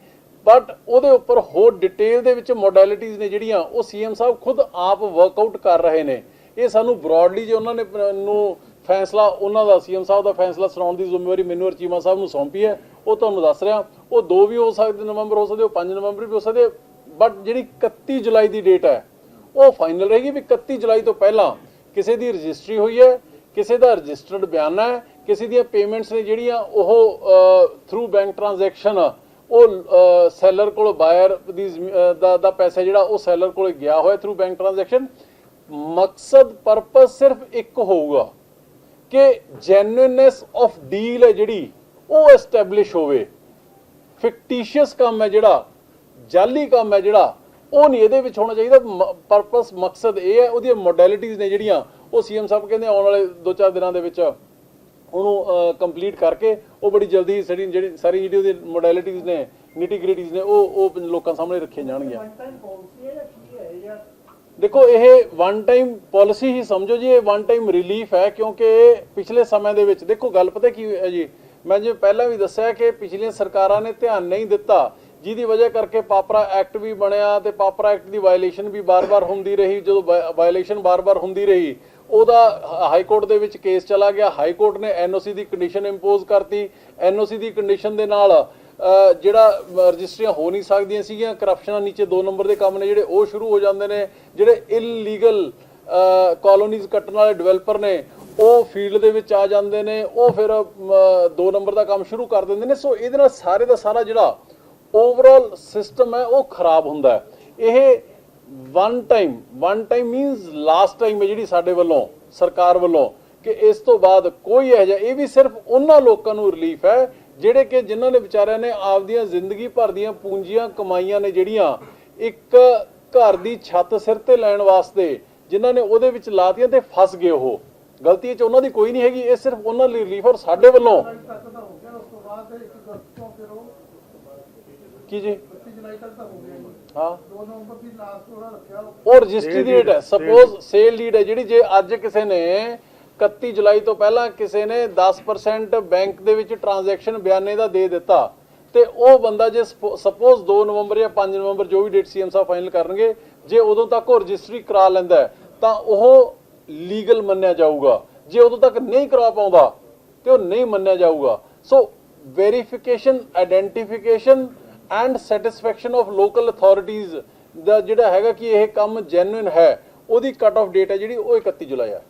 [SPEAKER 2] ਬਟ ਉਹਦੇ ਉੱਪਰ ਹੋਰ ਡਿਟੇਲ ਦੇ ਵਿੱਚ ਮੋਡੈਲਿਟੀਜ਼ ਨੇ ਜਿਹੜੀਆਂ, ਉਹ ਸੀਐਮ ਸਾਹਿਬ ਖੁਦ ਆਪ ਵਰਕਆਊਟ ਕਰ ਰਹੇ ਨੇ। ਇਹ ਸਾਨੂੰ ਬ੍ਰੌਡਲੀ ਜੇ ਉਹਨਾਂ ਨੇ ਨੂੰ ਫੈਸਲਾ ਉਹਨਾਂ ਦਾ, ਸੀਐਮ ਸਾਹਿਬ ਦਾ ਫੈਸਲਾ ਸੁਣਾਉਣ ਦੀ ਜ਼ਿੰਮੇਵਾਰੀ ਮੈਨੂੰ ਔਰ ਚੀਮਾ ਸਾਹਿਬ ਨੂੰ ਸੌਂਪੀ ਹੈ। ਉਹ ਤੁਹਾਨੂੰ ਦੱਸ ਰਿਹਾ। ਉਹ 2 ਵੀ ਹੋ ਸਕਦੇ, ਨਵੰਬਰ ਹੋ ਸਕਦੇ, ਉਹ 5 ਨਵੰਬਰ ਵੀ ਹੋ ਸਕਦੇ, ਬਟ ਜਿਹੜੀ 31 ਜੁਲਾਈ ਦੀ ਡੇਟ ਹੈ, ਉਹ ਫਾਈਨਲ ਰਹੇਗੀ ਵੀ 31 ਜੁਲਾਈ ਤੋਂ ਪਹਿਲਾਂ ਕਿਸੇ ਦੀ ਰਜਿਸਟਰੀ ਹੋਈ ਹੈ, ਕਿਸੇ ਦਾ ਰਜਿਸਟਰਡ ਬਿਆਨਾ ਹੈ, ਕਿਸੇ ਦੀਆਂ ਪੇਮੈਂਟਸ ਨੇ ਜਿਹੜੀਆਂ ਉਹ ਥਰੂ ਬੈਂਕ ਟ੍ਰਾਂਜੈਕਸ਼ਨ ਉਹ ਸੈਲਰ ਕੋਲ ਬਾਇਰ ਦੀ ਦਾ ਦਾ ਪੈਸਾ ਜਿਹੜਾ ਉਹ ਸੈਲਰ ਕੋਲ ਗਿਆ ਹੋਇਆ ਥਰੂ ਬੈਂਕ ਟ੍ਰਾਂਜੈਕਸ਼ਨ ਮਕਸਦ ਪਰਪਸ ਸਿਰਫ ਇੱਕ ਹੋਊਗਾ। ਕਿ ਜੈਨੂਇਨਨੈਸ ਆਫ ਡੀਲ ਹੈ ਜਿਹੜੀ, ਉਹ ਐਸਟੈਬਲਿਸ਼ ਹੋਵੇ। ਫਿਕਟੀਸ਼ੀਅਸ ਕੰਮ ਹੈ ਜਿਹੜਾ ਜਾਲੀ ਕੰਮ ਹੈ ਜਿਹੜਾ, ਉਹ ਨਹੀਂ ਇਹਦੇ ਵਿੱਚ ਹੋਣਾ ਚਾਹੀਦਾ। ਪਰਪਸ ਮਕਸਦ ਇਹ ਹੈ, ਉਹਦੀਆਂ ਮੋਡੈਲਿਟੀਜ਼ ਨੇ ਜਿਹੜੀਆਂ, ਉਹ ਸੀਐਮ ਸਾਹਿਬ ਕਹਿੰਦੇ ਆਉਣ ਵਾਲੇ 2-4 ਦਿਨਾਂ ਦੇ ਵਿੱਚ ਉਹਨੂੰ ਕੰਪਲੀਟ ਕਰਕੇ, ਉਹ ਬੜੀ ਜਲਦੀ ਸਾਡੀ ਜਿਹੜੀ, ਸਾਰੀ ਜਿਹੜੀ ਉਹਦੀ ਮੋਡੈਲਿਟੀਜ਼ ਨੇ ਨਿਟੀ ਗ੍ਰਿਟੀਜ਼ ਨੇ, ਉਹ ਉਹ ਲੋਕਾਂ ਸਾਹਮਣੇ ਰੱਖੀਆਂ ਜਾਣਗੀਆਂ। ਦੇਖੋ, ਇਹ ਵਨ ਟਾਈਮ ਪਾਲਿਸੀ ਹੀ ਸਮਝੋ ਜੀ, ਇਹ ਵਨ ਟਾਈਮ ਰਿਲੀਫ ਹੈ, ਕਿਉਂਕਿ ਪਿਛਲੇ ਸਮੇਂ ਦੇ ਵਿੱਚ, ਦੇਖੋ, ਗੱਲ ਪਤਾ ਕੀ ਹੈ ਜੀ? ਮੈਂ ਜਿਵੇਂ ਪਹਿਲਾਂ ਵੀ ਦੱਸਿਆ ਕਿ ਪਿਛਲੀਆਂ ਸਰਕਾਰਾਂ ਨੇ ਧਿਆਨ ਨਹੀਂ ਦਿੱਤਾ, ਜਿਹਦੀ ਵਜ੍ਹਾ ਕਰਕੇ ਪਾਪਰਾ ਐਕਟ ਵੀ ਬਣਿਆ ਤੇ ਪਾਪਰਾ ਐਕਟ ਦੀ ਵਾਇਲੇਸ਼ਨ ਵੀ ਬਾਰ-ਬਾਰ ਹੁੰਦੀ ਰਹੀ, ਜਦੋਂ ਵਾਇਲੇਸ਼ਨ ਬਾਰ-ਬਾਰ ਹੁੰਦੀ ਰਹੀ, ਉਹਦਾ ਹਾਈ ਕੋਰਟ ਦੇ ਵਿੱਚ ਕੇਸ ਚਲਾ ਗਿਆ। ਹਾਈ ਕੋਰਟ ਨੇ ਐਨਓਸੀ ਦੀ ਕੰਡੀਸ਼ਨ ਇੰਪੋਜ਼ ਕਰਤੀ। ਐਨਓਸੀ ਦੀ ਕੰਡੀਸ਼ਨ ਦੇ ਨਾਲ ਜਿਹੜਾ ਰਜਿਸਟਰੀਆਂ ਹੋ ਨਹੀਂ ਸਕਦੀਆਂ ਸੀਗੀਆਂ ਕਰਪਸ਼ਨਾਂ ਨੀਚੇ 2 ਨੰਬਰ ਦੇ ਕੰਮ ਨੇ ਜਿਹੜੇ, ਉਹ ਸ਼ੁਰੂ ਹੋ ਜਾਂਦੇ ਨੇ, ਜਿਹੜੇ ਇਲੀਗਲ ਕਾਲੋਨੀਜ਼ ਕੱਟਣ ਵਾਲੇ ਡਿਵੈਲਪਰ ਨੇ, ਉਹ ਫੀਲਡ ਦੇ ਵਿੱਚ ਆ ਜਾਂਦੇ ਨੇ, ਉਹ ਫਿਰ 2 ਨੰਬਰ ਦਾ ਕੰਮ ਸ਼ੁਰੂ ਕਰ ਦਿੰਦੇ ਨੇ। ਸੋ ਇਹਦੇ ਨਾਲ ਸਾਰੇ ਦਾ ਸਾਰਾ ਜਿਹੜਾ ਓਵਰਆਲ ਸਿਸਟਮ ਹੈ, ਉਹ ਖਰਾਬ ਹੁੰਦਾ ਹੈ। ਇਹ one time one time means last time ਹੈ ਜਿਹੜੀ ਸਾਡੇ ਵੱਲੋਂ, ਸਰਕਾਰ ਵੱਲੋਂ, ਕਿ ਇਸ ਤੋਂ ਬਾਅਦ ਕੋਈ ਇਹ ਜਿਹਾ, ਇਹ ਵੀ ਸਿਰਫ ਉਹਨਾਂ ਲੋਕਾਂ ਨੂੰ ਰਿਲੀਫ ਹੈ ਜਿਹੜੇ ਕਿ ਜਿਨ੍ਹਾਂ ਨੇ ਵਿਚਾਰਿਆਂ ਨੇ ਆਪਦੀਆਂ ਜ਼ਿੰਦਗੀ ਭਰ ਦੀਆਂ ਪੂੰਜੀਆਂ ਕਮਾਈਆਂ ਨੇ ਜਿਹੜੀਆਂ ਇੱਕ ਘਰ ਦੀ ਛੱਤ ਸਿਰ ਤੇ ਲੈਣ ਵਾਸਤੇ ਜਿਨ੍ਹਾਂ ਨੇ ਉਹਦੇ ਵਿੱਚ ਲਾਤੀਆਂ ਤੇ ਫਸ ਗਏ ਉਹ। ਗਲਤੀ ਚ ਉਹਨਾਂ ਦੀ ਕੋਈ ਨਹੀਂ ਹੈਗੀ ਇਹ ਸਿਰਫ ਉਹਨਾਂ ਲਈ ਰਿਲੀਫ ਔਰ ਸਾਡੇ ਵੱਲੋਂ। ਕੀ ਜੀ? ਹਾਂ। ਉਹ ਰਜਿਸਟਰੀ ਦੀ ਡੇਟ ਹੈ ਸਪੋਜ਼ ਸੇਲ ਡੀਡ ਹੈ ਜਿਹੜੀ ਜੇ ਅੱਜ ਕਿਸੇ ਨੇ 31 ਜੁਲਾਈ ਤੋਂ ਪਹਿਲਾਂ ਕਿਸੇ ਨੇ 10% ਬੈਂਕ ਦੇ ਵਿੱਚ ਟ੍ਰਾਂਜੈਕਸ਼ਨ ਬਿਆਨੇ ਦਾ ਦੇ ਦਿੱਤਾ ਤੇ ਉਹ ਬੰਦਾ ਜੇ ਸਪੋਜ਼ 2 ਨਵੰਬਰ ਜਾਂ 5 ਨਵੰਬਰ ਜੋ ਵੀ ਡੇਟ ਸੀਐਮ ਸਾਹਿਬ ਫਾਈਨਲ ਕਰਨਗੇ, ਜੇ ਉਦੋਂ ਤੱਕ ਉਹ ਰਜਿਸਟਰੀ ਕਰਾ ਲੈਂਦਾ ਤਾਂ ਉਹ ਲੀਗਲ ਮੰਨਿਆ ਜਾਊਗਾ। ਜੇ ਉਦੋਂ ਤੱਕ ਨਹੀਂ ਕਰਾ ਪਾਉਂਦਾ, ਤੇ ਉਹ ਨਹੀਂ ਮੰਨਿਆ ਜਾਊਗਾ। So verification identification and satisfaction of local authorities ਦਾ ਜਿਹੜਾ ਹੈਗਾ ਕਿ ਇਹ ਕੰਮ ਜੈਨੂਇਨ ਹੈ, ਉਹਦੀ ਕਟ ਆਫ ਡੇਟ ਹੈ ਜਿਹੜੀ ਉਹ 31 ਜੁਲਾਈ ਹੈ।